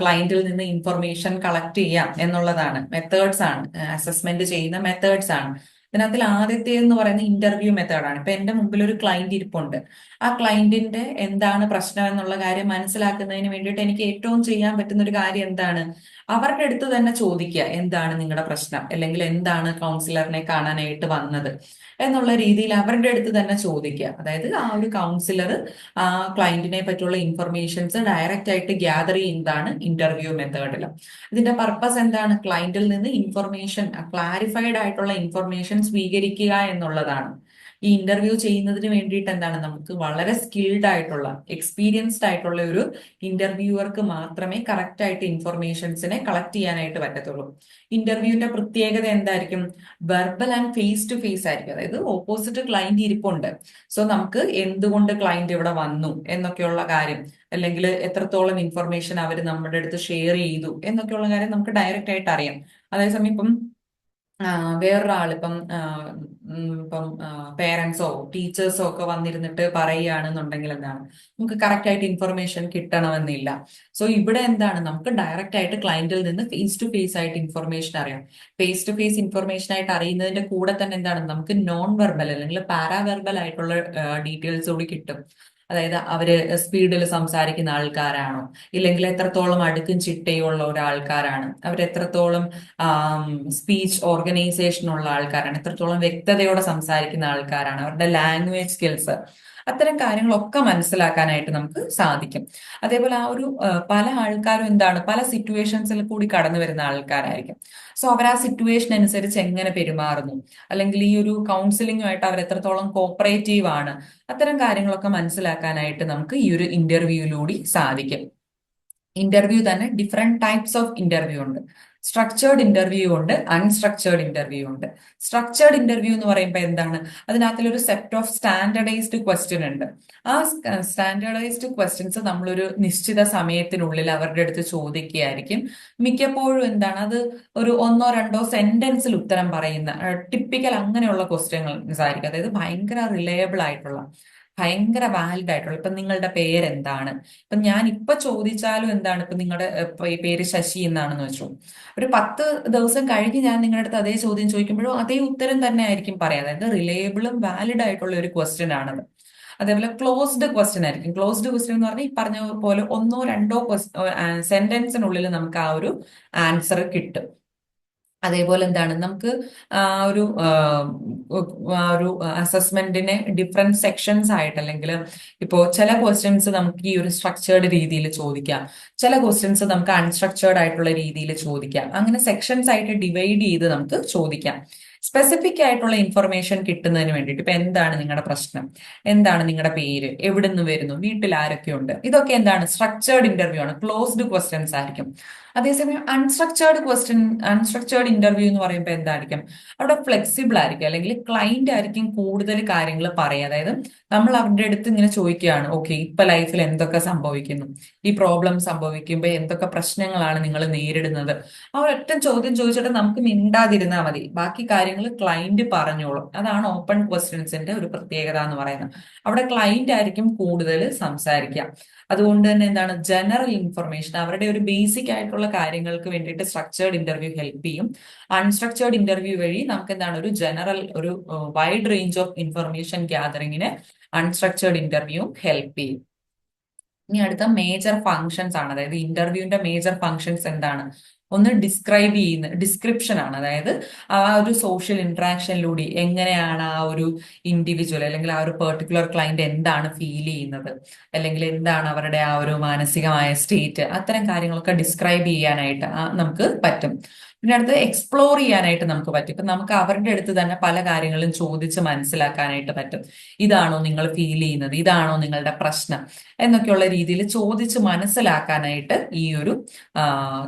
ക്ലയന്റിൽ നിന്ന് ഇൻഫർമേഷൻ കളക്ട് ചെയ്യാം എന്നുള്ളതാണ്. മെത്തേഡ്സ് ആണ്. അസസ്മെന്റ് ചെയ്യുന്ന മെത്തേഡ്സ് ആണ്. ഇതിനകത്തിൽ ആദ്യത്തെ എന്ന് പറയുന്ന ഇന്റർവ്യൂ മെത്തേഡാണ് ഇപ്പൊ എന്റെ മുമ്പിൽ ഒരു ക്ലയന്റ് ഇരിപ്പുണ്ട്. ആ ക്ലയന്റിന്റെ എന്താണ് പ്രശ്നം എന്നുള്ള കാര്യം മനസ്സിലാക്കുന്നതിന് വേണ്ടിയിട്ട് എനിക്ക് ഏറ്റവും ചെയ്യാൻ പറ്റുന്ന ഒരു കാര്യം എന്താണ്? അവരുടെ അടുത്ത് തന്നെ ചോദിക്കുക എന്താണ് നിങ്ങളുടെ പ്രശ്നം? അല്ലെങ്കിൽ എന്താണ് കൗൺസിലറിനെ കാണാനായിട്ട് വന്നത്? എന്നുള്ള രീതിയിൽ അവരുടെ അടുത്ത് തന്നെ ചോദിക്കുക. അതായത് ആ ഒരു കൗൺസിലർ ആ ക്ലയന്റിനെ പറ്റിയുള്ള ഇൻഫർമേഷൻസ് ഡയറക്റ്റ് ആയിട്ട് ഗ്യാദർ ചെയ്യുന്നതാണ് ഇന്റർവ്യൂ മെത്തേഡിൽ ഇതിന്റെ പർപ്പസ് എന്താണ്? ക്ലയന്റിൽ നിന്ന് ഇൻഫർമേഷൻ ക്ലാരിഫൈഡ് ആയിട്ടുള്ള ഇൻഫർമേഷൻ സ്വീകരിക്കുക എന്നുള്ളതാണ്. ഈ ഇന്റർവ്യൂ ചെയ്യുന്നതിന് വേണ്ടിയിട്ട് എന്താണ്? നമുക്ക് വളരെ സ്കിൽഡ് ആയിട്ടുള്ള എക്സ്പീരിയൻസ്ഡ് ആയിട്ടുള്ള ഒരു ഇന്റർവ്യൂവർക്ക് മാത്രമേ കറക്റ്റ് ആയിട്ട് ഇൻഫർമേഷൻസിനെ കളക്ട് ചെയ്യാനായിട്ട് പറ്റത്തുള്ളൂ. ഇന്റർവ്യൂവിന്റെ പ്രത്യേകത എന്തായിരിക്കും? Verbal and face to face ആയിരിക്കും. അതായത് ഓപ്പോസിറ്റ് ക്ലയന്റ് ഇരിപ്പുണ്ട്. സോ നമുക്ക് എന്തുകൊണ്ട് ക്ലയന്റ് ഇവിടെ വന്നു എന്നൊക്കെയുള്ള കാര്യം അല്ലെങ്കിൽ എത്രത്തോളം ഇൻഫർമേഷൻ അവർ നമ്മുടെ അടുത്ത് ഷെയർ ചെയ്തു എന്നൊക്കെയുള്ള കാര്യം നമുക്ക് ഡയറക്റ്റ് ആയിട്ട് അറിയാം. അതേസമയം ഇപ്പം വേറൊരാൾ ഇപ്പം ഇപ്പം പേരൻസോ ടീച്ചേഴ്സോ ഒക്കെ വന്നിരുന്നിട്ട് പറയുകയാണെന്നുണ്ടെങ്കിൽ എന്താണ്? നമുക്ക് കറക്റ്റ് ആയിട്ട് ഇൻഫർമേഷൻ കിട്ടണമെന്നില്ല. സോ ഇവിടെ എന്താണ്? നമുക്ക് ഡയറക്റ്റ് ആയിട്ട് ക്ലയന്റിൽ നിന്ന് ഫേസ് ടു ഫേസ് ആയിട്ട് ഇൻഫർമേഷൻ അറിയാം. ഫേസ് ടു ഫേസ് ഇൻഫർമേഷൻ ആയിട്ട് അറിയുന്നതിന്റെ കൂടെ തന്നെ എന്താണ്? നമുക്ക് നോൺ വെർബൽ അല്ലെങ്കിൽ പാരാ വെർബൽ ആയിട്ടുള്ള ഡീറ്റെയിൽസ് കൂടി കിട്ടും. അതായത് അവർ സ്പീഡിൽ സംസാരിക്കുന്ന ആൾക്കാരാണോ? ഇല്ലെങ്കിൽ എത്രത്തോളം അടുക്കും ചിട്ടയുള്ള ഒരാൾക്കാരാണ്? അവരെത്രത്തോളം സ്പീച്ച് ഓർഗനൈസേഷൻ ഉള്ള ആൾക്കാരാണ്? എത്രത്തോളം വ്യക്തതയോടെ സംസാരിക്കുന്ന ആൾക്കാരാണ്? അവരുടെ ലാംഗ്വേജ് സ്കിൽസ് അത്തരം കാര്യങ്ങളൊക്കെ മനസ്സിലാക്കാനായിട്ട് നമുക്ക് സാധിക്കും. അതേപോലെ ആ ഒരു പല ആൾക്കാരും എന്താണ് പല സിറ്റുവേഷൻസിൽ കൂടി കടന്നു വരുന്ന ആൾക്കാരായിരിക്കും. സോ അവർ ആ സിറ്റുവേഷൻ അനുസരിച്ച് എങ്ങനെ പെരുമാറുന്നു? അല്ലെങ്കിൽ ഈ ഒരു കൗൺസിലിംഗുമായിട്ട് അവർ എത്രത്തോളം കോപ്പറേറ്റീവ് ആണ്? അത്തരം കാര്യങ്ങളൊക്കെ മനസ്സിലാക്കാനായിട്ട് നമുക്ക് ഈ ഒരു ഇന്റർവ്യൂയിലൂടെ സാധിക്കും. ഇന്റർവ്യൂ തന്നെ ഡിഫറെന്റ് ടൈപ്സ് ഓഫ് ഇന്റർവ്യൂ ഉണ്ട്. സ്ട്രക്ചേർഡ് ഇന്റർവ്യൂ ഉണ്ട് അൺസ്ട്രക്ചേർഡ് ഇന്റർവ്യൂ ഉണ്ട്. സ്ട്രക്ചേർഡ് ഇന്റർവ്യൂ എന്ന് പറയുമ്പോൾ എന്താണ്? അതിനകത്തൊരു സെറ്റ് ഓഫ് സ്റ്റാൻഡർഡൈസ്ഡ് ക്വസ്റ്റ്യൻ ഉണ്ട്. ആ സ്റ്റാൻഡർഡൈസ്ഡ് ക്വസ്റ്റ്യൻസ് നമ്മളൊരു നിശ്ചിത സമയത്തിനുള്ളിൽ അവരുടെ അടുത്ത് ചോദിക്കുകയായിരിക്കും. മിക്കപ്പോഴും എന്താണ്? അത് ഒരു ഒന്നോ രണ്ടോ സെന്റൻസിൽ ഉത്തരം പറയുന്ന ടിപ്പിക്കൽ അങ്ങനെയുള്ള ക്വസ്റ്റ്യൻസ് ആയിരിക്കും. അതായത് ഭയങ്കര റിലയബിൾ ആയിട്ടുള്ള ഭയങ്കര വാലിഡ് ആയിട്ടുള്ള ഇപ്പൊ നിങ്ങളുടെ പേരെന്താണ്? ഇപ്പൊ ഞാൻ ഇപ്പൊ ചോദിച്ചാലും എന്താണ്? ഇപ്പൊ നിങ്ങളുടെ പേര് ശശി എന്നാണെന്ന് വെച്ചു. ഒരു പത്ത് ദിവസം കഴിഞ്ഞ് ഞാൻ നിങ്ങളുടെ അടുത്ത് അതേ ചോദ്യം ചോദിക്കുമ്പോഴും അതേ ഉത്തരം തന്നെ ആയിരിക്കും പറയാം. അതായത് റിലയബിളും വാലിഡ് ആയിട്ടുള്ള ഒരു ക്വസ്റ്റ്യൻ ആണത്. അതേപോലെ ക്ലോസ്ഡ് ക്വസ്റ്റ്യൻ ആയിരിക്കും. ക്ലോസ്ഡ് ക്വസ്റ്റ്യൻ എന്ന് പറഞ്ഞാൽ ഈ പറഞ്ഞ പോലെ ഒന്നോ രണ്ടോ സെന്റൻസിനുള്ളിൽ നമുക്ക് ആ ഒരു ആൻസർ കിട്ടും. അതേപോലെ എന്താണ്? നമുക്ക് ഒരു ഒരു അസസ്മെന്റിനെ ഡിഫറെന്റ് സെക്ഷൻസ് ആയിട്ട് അല്ലെങ്കിൽ ഇപ്പോൾ ചില ക്വസ്റ്റ്യൻസ് നമുക്ക് ഈ ഒരു സ്ട്രക്ചേർഡ് രീതിയിൽ ചോദിക്കാം. ചില ക്വസ്റ്റ്യൻസ് നമുക്ക് അൺസ്ട്രക്ചേർഡ് ആയിട്ടുള്ള രീതിയിൽ ചോദിക്കാം. അങ്ങനെ സെക്ഷൻസ് ആയിട്ട് ഡിവൈഡ് ചെയ്ത് നമുക്ക് ചോദിക്കാം. സ്പെസിഫിക് ആയിട്ടുള്ള ഇൻഫർമേഷൻ കിട്ടുന്നതിന് വേണ്ടിയിട്ട് ഇപ്പൊ എന്താണ് നിങ്ങളുടെ പ്രശ്നം? എന്താണ് നിങ്ങളുടെ പേര്? എവിടെ നിന്ന് വരുന്നു? വീട്ടിൽ ആരൊക്കെ ഉണ്ട് ഇതൊക്കെ എന്താണ്? സ്ട്രക്ചേർഡ് ഇന്റർവ്യൂ ആണ്. ക്ലോസ്ഡ് ക്വസ്റ്റ്യൻസ് ആയിരിക്കും. അതേസമയം അൺസ്ട്രക്ചേർഡ് ക്വസ്റ്റ്യൻ അൺസ്ട്രക്ചേർഡ് ഇന്റർവ്യൂ എന്ന് പറയുമ്പോൾ എന്തായിരിക്കും? അവിടെ ഫ്ലെക്സിബിൾ ആയിരിക്കും. അല്ലെങ്കിൽ ക്ലൈന്റ് ആയിരിക്കും കൂടുതൽ കാര്യങ്ങൾ പറയുക. അതായത് നമ്മൾ അവരുടെ അടുത്ത് ഇങ്ങനെ ചോദിക്കുകയാണ് ഓക്കെ ഇപ്പൊ ലൈഫിൽ എന്തൊക്കെ സംഭവിക്കുന്നു? ഈ പ്രോബ്ലം സംഭവിക്കുമ്പോൾ എന്തൊക്കെ പ്രശ്നങ്ങളാണ് നിങ്ങൾ നേരിടുന്നത്? ആ ഒരൊറ്റ ചോദ്യം ചോദിച്ചിട്ട് നമുക്ക് മിണ്ടാതിരുന്നാൽ മതി. ബാക്കി കാര്യങ്ങൾ ക്ലൈന്റ് പറഞ്ഞോളും. അതാണ് ഓപ്പൺ ക്വസ്റ്റ്യൻസിന്റെ ഒരു പ്രത്യേകത എന്ന് പറയുന്നത്. അവിടെ ക്ലൈന്റ് ആയിരിക്കും കൂടുതൽ സംസാരിക്കുക. അതുകൊണ്ട് തന്നെ എന്താണ്? ജനറൽ ഇൻഫർമേഷൻ അവരുടെ ഒരു ബേസിക് ആയിട്ടുള്ള കാര്യങ്ങൾക്ക് വേണ്ടിയിട്ട് സ്ട്രക്ചേർഡ് ഇന്റർവ്യൂ ഹെൽപ്പ് ചെയ്യും. അൺസ്ട്രക്ചേർഡ് ഇന്റർവ്യൂ വഴി നമുക്ക് എന്താണ് ഒരു ജനറൽ ഒരു വൈഡ് റേഞ്ച് ഓഫ് ഇൻഫർമേഷൻ ഗ്യാതറിങ്ങിന് അൺസ്ട്രക്ചേർഡ് ഇന്റർവ്യൂ ഹെൽപ്പ് ചെയ്യും. ഇനി അടുത്ത മേജർ ഫങ്ഷൻസ് ആണ്. അതായത് ഇന്റർവ്യൂവിന്റെ മേജർ ഫങ്ഷൻസ് എന്താണ്? ഒന്ന് ഡിസ്ക്രൈബ് ചെയ്യുന്ന ഡിസ്ക്രിപ്ഷൻ ആണ്. അതായത് ആ ഒരു സോഷ്യൽ ഇന്ററാക്ഷനിലൂടെ എങ്ങനെയാണ് ആ ഒരു ഇൻഡിവിജ്വൽ അല്ലെങ്കിൽ ആ ഒരു പെർട്ടിക്കുലർ ക്ലയന്റ് എന്താണ് ഫീൽ ചെയ്യുന്നത്? അല്ലെങ്കിൽ എന്താണ് അവരുടെ ആ ഒരു മാനസികമായ സ്റ്റേറ്റ് അത്തരം കാര്യങ്ങളൊക്കെ ഡിസ്ക്രൈബ് ചെയ്യാനായിട്ട് നമുക്ക് പറ്റും. പിന്നെ അടുത്ത് എക്സ്പ്ലോർ ചെയ്യാനായിട്ട് നമുക്ക് പറ്റും. ഇപ്പൊ നമുക്ക് അവരുടെ അടുത്ത് തന്നെ പല കാര്യങ്ങളും ചോദിച്ച് മനസ്സിലാക്കാനായിട്ട് പറ്റും. ഇതാണോ നിങ്ങൾ ഫീൽ ചെയ്യുന്നത്? ഇതാണോ നിങ്ങളുടെ പ്രശ്നം? എന്നൊക്കെയുള്ള രീതിയിൽ ചോദിച്ച് മനസ്സിലാക്കാനായിട്ട് ഈ ഒരു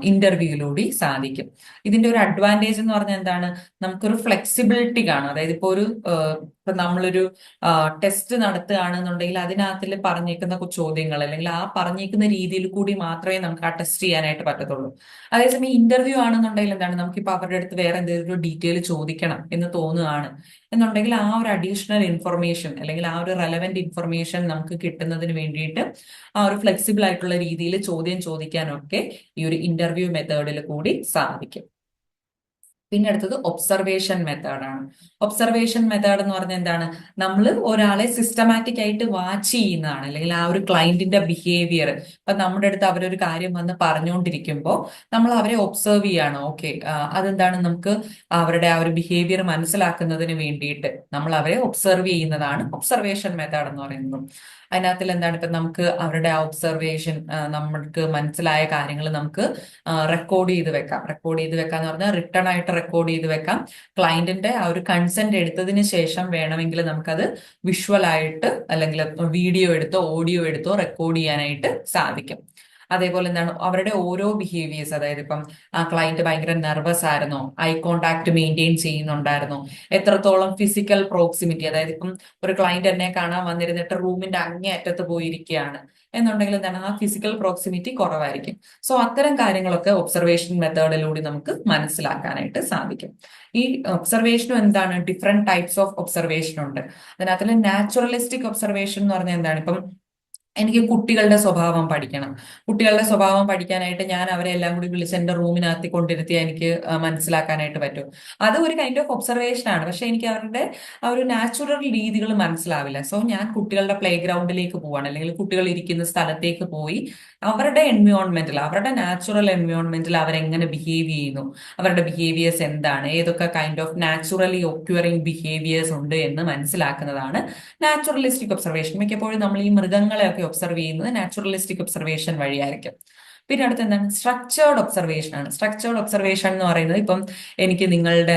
ഇന്റർവ്യൂയിലൂടെ സാധിക്കും. ഇതിന്റെ ഒരു അഡ്വാന്റേജ് എന്ന് പറഞ്ഞാൽ എന്താണ്? നമുക്കൊരു ഫ്ലെക്സിബിലിറ്റി കാണും. അതായത് ഇപ്പോൾ ഒരു ഇപ്പൊ നമ്മളൊരു ടെസ്റ്റ് നടത്തുകയാണെന്നുണ്ടെങ്കിൽ അതിനകത്തിൽ പറഞ്ഞേക്കുന്ന ചോദ്യങ്ങൾ അല്ലെങ്കിൽ ആ പറഞ്ഞേക്കുന്ന രീതിയിൽ കൂടി മാത്രമേ നമുക്ക് ആ ടെസ്റ്റ് ചെയ്യാനായിട്ട് പറ്റത്തുള്ളൂ. അതേസമയം ഇന്റർവ്യൂ ആണെന്നുണ്ടെങ്കിൽ എന്താണ്? നമുക്കിപ്പോൾ അവരുടെ അടുത്ത് വേറെ എന്തെങ്കിലും ഡീറ്റെയിൽ ചോദിക്കണം എന്ന് തോന്നുകയാണ്. എന്നുണ്ടെങ്കിൽ ആ ഒരു അഡീഷണൽ ഇൻഫർമേഷൻ അല്ലെങ്കിൽ ആ ഒരു റെലവെന്റ് ഇൻഫർമേഷൻ നമുക്ക് കിട്ടുന്നതിന് വേണ്ടിയിട്ട് ആ ഒരു ഫ്ലെക്സിബിൾ ആയിട്ടുള്ള രീതിയിൽ ചോദ്യം ചോദിക്കാനൊക്കെ ഈ ഒരു ഇന്റർവ്യൂ മെത്തേഡിൽ കൂടി സാധിക്കും. പിന്നെ അടുത്തത് ഒബ്സർവേഷൻ മെത്തേഡാണ് ഒബ്സർവേഷൻ മെത്തേഡ് എന്ന് പറഞ്ഞാൽ എന്താണ്? നമ്മൾ ഒരാളെ സിസ്റ്റമാറ്റിക് ആയിട്ട് വാച്ച് ചെയ്യുന്നതാണ്. അല്ലെങ്കിൽ ആ ഒരു ക്ലയന്റിന്റെ ബിഹേവിയർ ഇപ്പൊ നമ്മുടെ അടുത്ത് അവരൊരു കാര്യം വന്ന് പറഞ്ഞുകൊണ്ടിരിക്കുമ്പോൾ നമ്മൾ അവരെ ഒബ്സർവ് ചെയ്യാണ്. ഓക്കെ അതെന്താണ് നമുക്ക് അവരുടെ ആ ഒരു ബിഹേവിയർ മനസ്സിലാക്കുന്നതിന് വേണ്ടിയിട്ട് നമ്മൾ അവരെ ഒബ്സർവ് ചെയ്യുന്നതാണ് ഒബ്സർവേഷൻ മെത്തേഡ് എന്ന് പറയുന്നത്. അതിനകത്തിൽ എന്താണ് ഇപ്പൊ നമുക്ക് അവരുടെ ഒബ്സർവേഷൻ നമുക്ക് മനസ്സിലായ കാര്യങ്ങൾ നമുക്ക് റെക്കോർഡ് ചെയ്ത് വെക്കാം. റെക്കോർഡ് ചെയ്ത് വെക്കാം എന്ന് പറഞ്ഞാൽ റിട്ടേൺ ആയിട്ട് റെക്കോർഡ് ചെയ്ത് വെക്കാം. ക്ലയന്റിന്റെ ആ ഒരു കൺസെന്റ് എടുത്തതിന് ശേഷം വേണമെങ്കിൽ നമുക്കത് വിഷ്വൽ ആയിട്ട് അല്ലെങ്കിൽ വീഡിയോ എടുത്തോ ഓഡിയോ എടുത്തോ റെക്കോർഡ് ചെയ്യാനായിട്ട് സാധിക്കും. അതേപോലെ എന്താണ് അവരുടെ ഓരോ ബിഹേവിയേഴ്സ് അതായത് ഇപ്പം ആ ക്ലയന്റ് ഭയങ്കര നെർവസ് ആയിരുന്നോ. ഐ കോണ്ടാക്ട് മെയിന്റെയിൻ ചെയ്യുന്നുണ്ടായിരുന്നോ. എത്രത്തോളം ഫിസിക്കൽ പ്രോക്സിമിറ്റി അതായത് ഇപ്പം ഒരു ക്ലയന്റ് എന്നെ കാണാൻ വന്നിരുന്നിട്ട് റൂമിന്റെ അങ്ങേ അറ്റത്ത് പോയിരിക്കുകയാണ്. എന്നുണ്ടെങ്കിൽ എന്താണ്? ആ ഫിസിക്കൽ പ്രോക്സിമിറ്റി കുറവായിരിക്കും. സോ അത്തരം കാര്യങ്ങളൊക്കെ ഒബ്സർവേഷൻ മെത്തേഡിലൂടെ നമുക്ക് മനസ്സിലാക്കാനായിട്ട് സാധിക്കും. ഈ ഒബ്സർവേഷനും എന്താണ്? ഡിഫറെന്റ് ടൈപ്സ് ഓഫ് ഒബ്സർവേഷൻ ഉണ്ട്. അതിനകത്തിൽ നാച്ചുറലിസ്റ്റിക് ഒബ്സർവേഷൻ എന്ന് പറഞ്ഞാൽ എന്താണ്? ഇപ്പം എനിക്ക് കുട്ടികളുടെ സ്വഭാവം പഠിക്കണം. കുട്ടികളുടെ സ്വഭാവം പഠിക്കാനായിട്ട് ഞാൻ അവരെ എല്ലാം കൂടി വിളിച്ച് എന്റെ റൂമിനകത്ത് കൊണ്ടിരുത്തി എനിക്ക് മനസ്സിലാക്കാനായിട്ട് പറ്റും. അത് ഒരു കൈൻഡ് ഓഫ് ഒബ്സർവേഷൻ ആണ്. പക്ഷെ എനിക്ക് അവരുടെ ആ ഒരു നാച്ചുറൽ രീതികൾ മനസ്സിലാവില്ല. സോ ഞാൻ കുട്ടികളുടെ പ്ലേ ഗ്രൗണ്ടിലേക്ക് പോവാണ്. അല്ലെങ്കിൽ കുട്ടികൾ ഇരിക്കുന്ന സ്ഥലത്തേക്ക് പോയി അവരുടെ എൻവയോൺമെന്റിൽ അവരുടെ നാച്ചുറൽ എൻവയോൺമെന്റിൽ അവരെങ്ങനെ ബിഹേവ് ചെയ്യുന്നു? അവരുടെ ബിഹേവിയേഴ്സ് എന്താണ്? ഏതൊക്കെ kind of naturally occurring behaviours ഉണ്ട് എന്ന് മനസ്സിലാക്കുന്നതാണ് നാച്ചുറലിസ്റ്റിക് ഒബ്സർവേഷൻ മിക്കപ്പോഴും നമ്മൾ ഈ മൃഗങ്ങളെയൊക്കെ ഒബ്സർവ് ചെയ്യുന്നത് നാച്ചുറലിസ്റ്റിക് ഒബ്സർവേഷൻ വഴിയായിരിക്കും. പിന്നെ അടുത്ത് എന്താണ്? സ്ട്രക്ചേർഡ് ഒബ്സർവേഷൻ ആണ്. സ്ട്രക്ചേർഡ് ഒബ്സർവേഷൻ എന്ന് പറയുന്നത് ഇപ്പം എനിക്ക് നിങ്ങളുടെ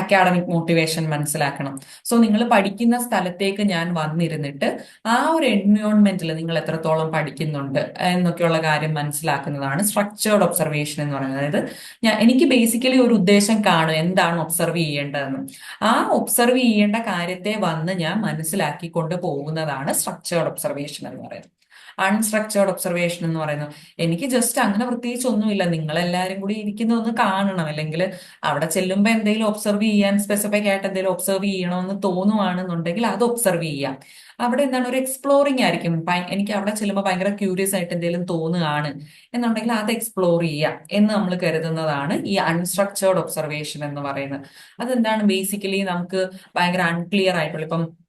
അക്കാഡമിക് മോട്ടിവേഷൻ മനസ്സിലാക്കണം. സോ നിങ്ങൾ പഠിക്കുന്ന സ്ഥലത്തേക്ക് ഞാൻ വന്നിരുന്നിട്ട് ആ ഒരു എൻവയോൺമെന്റിൽ നിങ്ങൾ എത്രത്തോളം പഠിക്കുന്നുണ്ട് എന്നൊക്കെയുള്ള കാര്യം മനസ്സിലാക്കുന്നതാണ് സ്ട്രക്ചേർഡ് ഒബ്സർവേഷൻ എന്ന് പറയുന്നത്. അതായത് ഞാൻ എനിക്ക് ബേസിക്കലി ഒരു ഉദ്ദേശം കാണും എന്താണ് ഒബ്സർവ് ചെയ്യേണ്ടതെന്ന്. ആ ഒബ്സർവ് ചെയ്യേണ്ട കാര്യത്തെ വന്ന് ഞാൻ മനസ്സിലാക്കി കൊണ്ട് പോകുന്നതാണ് സ്ട്രക്ചേർഡ് ഒബ്സർവേഷൻ എന്ന് പറയുന്നത്. അൺസ്ട്രക്ചേർഡ് ഒബ്സർവേഷൻ എന്ന് പറയുന്നത്. എനിക്ക് ജസ്റ്റ് അങ്ങനെ പ്രത്യേകിച്ച് ഒന്നുമില്ല. നിങ്ങൾ എല്ലാവരും കൂടി ഇരിക്കുന്ന ഒന്ന് കാണണം. അല്ലെങ്കിൽ അവിടെ ചെല്ലുമ്പോൾ എന്തെങ്കിലും ഒബ്സർവ് ചെയ്യാൻ സ്പെസിഫിക് ആയിട്ട് എന്തെങ്കിലും ഒബ്സർവ് ചെയ്യണമെന്ന് തോന്നുവാണെന്നുണ്ടെങ്കിൽ അത് ഒബ്സർവ് ചെയ്യാം. അവിടെ എന്താണ്? ഒരു എക്സ്പ്ലോറിംഗ് ആയിരിക്കും. എനിക്ക് അവിടെ ചെല്ലുമ്പോൾ ഭയങ്കര ക്യൂരിയസ് ആയിട്ട് എന്തെങ്കിലും തോന്നുകയാണ് എന്നുണ്ടെങ്കിൽ അത് എക്സ്പ്ലോർ ചെയ്യാം എന്ന് നമ്മൾ കരുതുന്നതാണ് ഈ അൺസ്ട്രക്ചേർഡ് ഒബ്സർവേഷൻ എന്ന് പറയുന്നത്. അതെന്താണ്? ബേസിക്കലി നമുക്ക് ഭയങ്കര അൺക്ലിയർ ആയിട്ടുള്ള ഇപ്പം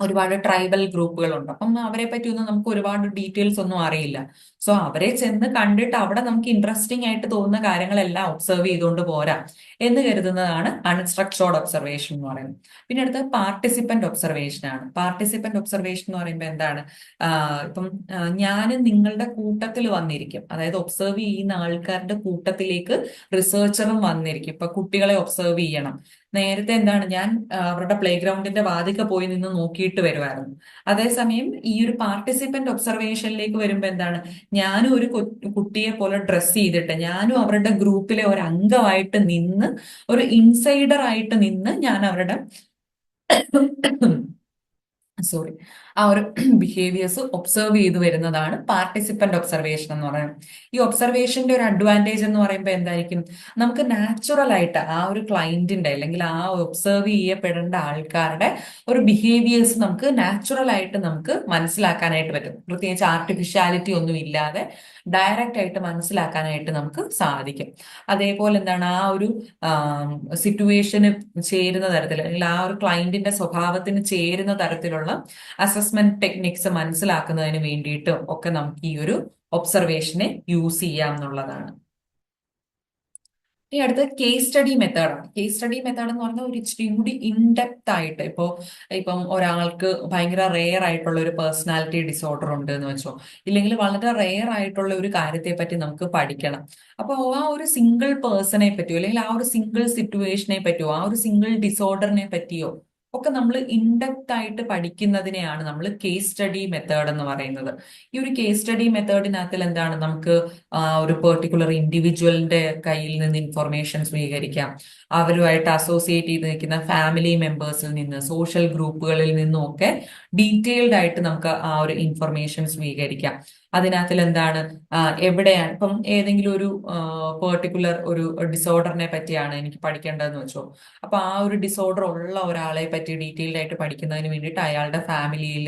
ഒരുപാട് ട്രൈബൽ ഗ്രൂപ്പുകളുണ്ട്. അപ്പം അവരെ പറ്റിയൊന്നും നമുക്ക് ഒരുപാട് ഡീറ്റെയിൽസ് ഒന്നും അറിയില്ല. സോ അവരെ ചെന്ന് കണ്ടിട്ട് അവിടെ നമുക്ക് ഇൻട്രസ്റ്റിംഗ് ആയിട്ട് തോന്നുന്ന കാര്യങ്ങളെല്ലാം ഒബ്സർവ് ചെയ്തുകൊണ്ട് പോരാ എന്ന് കരുതുന്നതാണ് അൺസ്ട്രക്ചേർഡ് ഒബ്സർവേഷൻ എന്ന് പറയുന്നത്. പിന്നെ അടുത്ത പാർട്ടിസിപ്പന്റ് ഒബ്സർവേഷൻ ആണ്. പാർട്ടിസിപ്പന്റ് ഒബ്സർവേഷൻ എന്ന് പറയുമ്പോൾ എന്താണ്? ഇപ്പം ഞാൻ നിങ്ങളുടെ കൂട്ടത്തിൽ വന്നിരിക്കും. അതായത് ഒബ്സർവ് ചെയ്യുന്ന ആൾക്കാരുടെ കൂട്ടത്തിലേക്ക് റിസർച്ചറും വന്നിരിക്കും. ഇപ്പൊ കുട്ടികളെ ഒബ്സർവ് ചെയ്യണം. നേരത്തെ എന്താണ് ഞാൻ അവരുടെ പ്ലേ ഗ്രൗണ്ടിന്റെ വാതിക്ക പോയി നിന്ന് നോക്കിയിട്ട് വരുമായിരുന്നു അതേസമയം ഈ ഒരു പാർട്ടിസിപ്പന്റ് ഒബ്സർവേഷനിലേക്ക് വരുമ്പോൾ എന്താണ് ഞാനും ഒരു കുട്ടിയെ പോലെ ഡ്രസ്സ് ചെയ്തിട്ട് ഞാനും അവരുടെ ഗ്രൂപ്പിലെ ഒരു അംഗമായിട്ട് നിന്ന് ഒരു ഇൻസൈഡർ ആയിട്ട് നിന്ന് ഞാൻ അവരുടെ സോറി ആ ഒരു ബിഹേവിയേഴ്സ് ഒബ്സർവ് ചെയ്ത് വരുന്നതാണ് പാർട്ടിസിപ്പന്റ് ഒബ്സർവേഷൻ എന്ന് പറയുന്നത്. ഈ ഒബ്സർവേഷന്റെ ഒരു അഡ്വാന്റേജ് എന്ന് പറയുമ്പോൾ എന്തായിരിക്കും? നമുക്ക് നാച്ചുറൽ ആയിട്ട് ആ ഒരു ക്ലയന്റിന്റെ അല്ലെങ്കിൽ ആ ഒബ്സർവ് ചെയ്യപ്പെടേണ്ട ആൾക്കാരുടെ ഒരു ബിഹേവിയേഴ്സ് നമുക്ക് നാച്ചുറൽ ആയിട്ട് നമുക്ക് മനസ്സിലാക്കാനായിട്ട് പറ്റും. പ്രത്യേകിച്ച് ആർട്ടിഫിഷ്യാലിറ്റി ഒന്നും ഇല്ലാതെ ഡയറക്റ്റ് ആയിട്ട് മനസ്സിലാക്കാനായിട്ട് നമുക്ക് സാധിക്കും. അതേപോലെ എന്താണ്? ആ ഒരു സിറ്റുവേഷന് ചേരുന്ന തരത്തിൽ അല്ലെങ്കിൽ ആ ഒരു ക്ലയന്റിന്റെ സ്വഭാവത്തിന് ചേരുന്ന തരത്തിലുള്ള അസസ്മെന്റ് ടെക്നിക്സ് മനസ്സിലാക്കുന്നതിന് വേണ്ടിയിട്ടും ഒക്കെ നമുക്ക് ഈ ഒരു ഒബ്സർവേഷനെ യൂസ് ചെയ്യാം എന്നുള്ളതാണ്. ഇനി അടുത്ത കേസ് സ്റ്റഡി മെത്തേഡാണ് കേസ് സ്റ്റഡി മെത്തേഡ് എന്ന് പറഞ്ഞാൽ ഒരു ഇച്ചിരി കൂടി ഇൻഡെപ്ത് ആയിട്ട് ഇപ്പോൾ ഇപ്പം ഒരാൾക്ക് ഭയങ്കര റെയർ ആയിട്ടുള്ള ഒരു പേഴ്സണാലിറ്റി ഡിസോർഡർ ഉണ്ട് എന്ന് വെച്ചോ ഇല്ലെങ്കിൽ വളരെ റെയർ ആയിട്ടുള്ള ഒരു കാര്യത്തെ പറ്റി നമുക്ക് പഠിക്കണം. അപ്പോൾ ആ ഒരു സിംഗിൾ പേഴ്സണെ പറ്റിയോ അല്ലെങ്കിൽ ആ ഒരു സിംഗിൾ സിറ്റുവേഷനെ പറ്റിയോ ആ ഒരു സിംഗിൾ ഡിസോർഡറിനെ പറ്റിയോ ഒക്കെ നമ്മൾ ഇൻഡെപ്ത് ആയിട്ട് പഠിക്കുന്നതിനെയാണ് നമ്മൾ കേസ് സ്റ്റഡി മെത്തേഡ് എന്ന് പറയുന്നത്. ഈ ഒരു കേസ് സ്റ്റഡി മെത്തേഡിനകത്തിൽ എന്താണ് നമുക്ക് ഒരു പെർട്ടിക്കുലർ ഇൻഡിവിജ്വലിന്റെ കയ്യിൽ നിന്ന് ഇൻഫർമേഷൻ സ്വീകരിക്കാം. അവരുമായിട്ട് അസോസിയേറ്റ് ചെയ്ത് നിൽക്കുന്ന ഫാമിലി മെമ്പേഴ്സിൽ നിന്ന് സോഷ്യൽ ഗ്രൂപ്പുകളിൽ നിന്നും ഒക്കെ ഡീറ്റെയിൽഡ് ആയിട്ട് നമുക്ക് ആ ഒരു ഇൻഫർമേഷൻ സ്വീകരിക്കാം. അതിനകത്തിൽ എന്താണ് എവിടെയാണ്? ഇപ്പം ഏതെങ്കിലും ഒരു പെർട്ടിക്കുലർ ഒരു ഡിസോർഡറിനെ പറ്റിയാണ് എനിക്ക് പഠിക്കേണ്ടതെന്ന് വെച്ചോ. അപ്പൊ ആ ഒരു ഡിസോർഡർ ഉള്ള ഒരാളെ പറ്റി ഡീറ്റെയിൽഡ് ആയിട്ട് പഠിക്കുന്നതിന് വേണ്ടിയിട്ട് അയാളുടെ ഫാമിലിയിൽ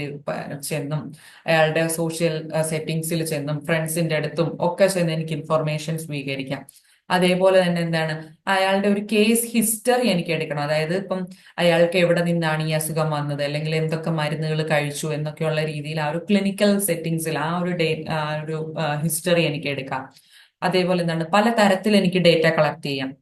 ചെന്നും അയാളുടെ സോഷ്യൽ സെറ്റിങ്സിൽ ചെന്നും ഫ്രണ്ട്സിന്റെ അടുത്തും ഒക്കെ ചെന്ന് എനിക്ക് ഇൻഫർമേഷൻ സ്വീകരിക്കാം. അതേപോലെ തന്നെ എന്താണ്? അയാളുടെ ഒരു കേസ് ഹിസ്റ്ററി എനിക്ക് എടുക്കണം. അതായത് ഇപ്പം അയാൾക്ക് എവിടെ നിന്നാണ് ഈ അസുഖം വന്നത്? അല്ലെങ്കിൽ എന്തൊക്കെ മരുന്നുകൾ കഴിച്ചു? എന്നൊക്കെയുള്ള രീതിയിൽ ആ ഒരു ക്ലിനിക്കൽ സെറ്റിങ്സിൽ ആ ഒരു ഡേ ആ ഒരു ഹിസ്റ്ററി എനിക്ക് എടുക്കാം. അതേപോലെ എന്താണ്? പല തരത്തിൽ എനിക്ക് ഡേറ്റ കളക്ട് ചെയ്യാം.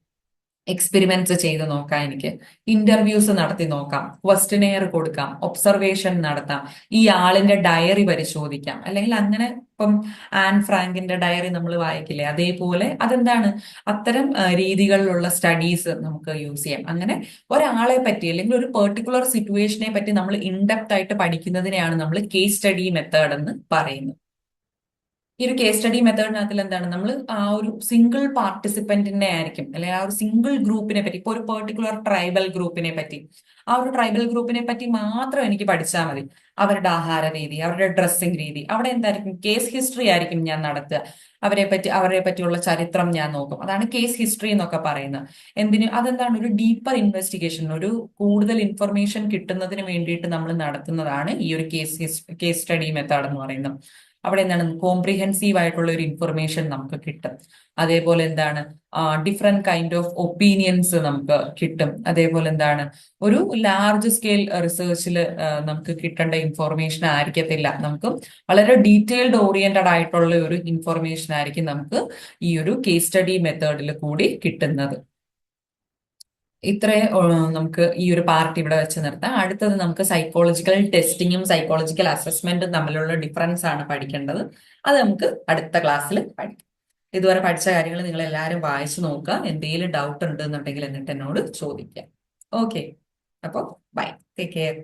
എക്സ്പെരിമെന്റ്സ് ചെയ്ത് നോക്കാം എനിക്ക്. ഇന്റർവ്യൂസ് നടത്തി നോക്കാം. ക്വസ്റ്റനെയർ കൊടുക്കാം. ഒബ്സർവേഷൻ നടത്താം. ഈ ആളിന്റെ ഡയറി പരിശോധിക്കാം. അല്ലെങ്കിൽ അങ്ങനെ ഇപ്പം ആൻ ഫ്രാങ്കിന്റെ ഡയറി നമ്മൾ വായിക്കില്ലേ? അതേപോലെ അതെന്താണ്? അത്തരം രീതികളിലുള്ള സ്റ്റഡീസ് നമുക്ക് യൂസ് ചെയ്യാം. അങ്ങനെ ഒരാളെ പറ്റി അല്ലെങ്കിൽ ഒരു പെർട്ടിക്കുലർ സിറ്റുവേഷനെ പറ്റി നമ്മൾ ഇൻഡെപ്ത് ആയിട്ട് പഠിക്കുന്നതിനെയാണ് നമ്മൾ കേസ് സ്റ്റഡി മെത്തേഡ് എന്ന് പറയുന്നത്. ഈ ഒരു കേസ് സ്റ്റഡി മെത്തേഡിനകത്തിൽ എന്താണ്? നമ്മൾ ആ ഒരു സിംഗിൾ പാർട്ടിസിപ്പന്റിനെ ആയിരിക്കും. അല്ലെങ്കിൽ ആ ഒരു സിംഗിൾ ഗ്രൂപ്പിനെ പറ്റി ഇപ്പോൾ ഒരു പെർട്ടിക്കുലർ ട്രൈബൽ ഗ്രൂപ്പിനെ പറ്റി. ആ ഒരു ട്രൈബൽ ഗ്രൂപ്പിനെ പറ്റി മാത്രം എനിക്ക് പഠിച്ചാൽ മതി. അവരുടെ ആഹാര രീതി അവരുടെ ഡ്രസ്സിംഗ് രീതി. അവിടെ എന്തായിരിക്കും? കേസ് ഹിസ്റ്ററി ആയിരിക്കും ഞാൻ നടത്തുക. അവരെ പറ്റി അവരെ പറ്റിയുള്ള ചരിത്രം ഞാൻ നോക്കും. അതാണ് കേസ് ഹിസ്റ്ററി എന്നൊക്കെ പറയുന്നത്. എന്തിനു? അതെന്താണ്? ഒരു ഡീപ്പർ ഇൻവെസ്റ്റിഗേഷൻ ഒരു കൂടുതൽ ഇൻഫർമേഷൻ കിട്ടുന്നതിന് വേണ്ടിയിട്ട് നമ്മൾ നടത്തുന്നതാണ് ഈ ഒരു കേസ് കേസ് സ്റ്റഡി മെത്തേഡ് എന്ന് പറയുന്നത്. അവിടെ എന്താണ് കോംപ്രിഹെൻസീവ് ആയിട്ടുള്ള ഒരു ഇൻഫർമേഷൻ നമുക്ക് കിട്ടും. അതേപോലെ എന്താണ് ഡിഫറെന്റ് കൈൻഡ് ഓഫ് ഒപ്പീനിയൻസ് നമുക്ക് കിട്ടും. അതേപോലെ എന്താണ് ഒരു ലാർജ് സ്കെയിൽ റിസർച്ചിൽ നമുക്ക് കിട്ടേണ്ട ഇൻഫോർമേഷൻ ആയിരിക്കത്തില്ല. നമുക്ക് വളരെ ഡീറ്റെയിൽഡ് ഓറിയന്റഡ് ആയിട്ടുള്ള ഒരു ഇൻഫോർമേഷൻ ആയിരിക്കും നമുക്ക് ഈ ഒരു കേസ് സ്റ്റഡി മെത്തേഡിൽ കൂടി കിട്ടുന്നത്. ഇത്രേ നമുക്ക് ഈ ഒരു പാർട്ട് ഇവിടെ വെച്ച് നിർത്താം. അടുത്തത് നമുക്ക് സൈക്കോളജിക്കൽ ടെസ്റ്റിങ്ങും സൈക്കോളജിക്കൽ അസസ്മെന്റും തമ്മിലുള്ള ഡിഫറൻസ് ആണ് പഠിക്കേണ്ടത്. അത് നമുക്ക് അടുത്ത ക്ലാസ്സിൽ പഠിക്കാം. ഇതുവരെ പഠിച്ച കാര്യങ്ങൾ നിങ്ങൾ എല്ലാവരും വായിച്ചു നോക്കുക. എന്തെങ്കിലും ഡൗട്ട് ഉണ്ടെന്നുണ്ടെങ്കിൽ എന്നിട്ട് എന്നോട് ചോദിക്കാം ഓക്കെ അപ്പോൾ ബൈ ടേക്ക് കെയർ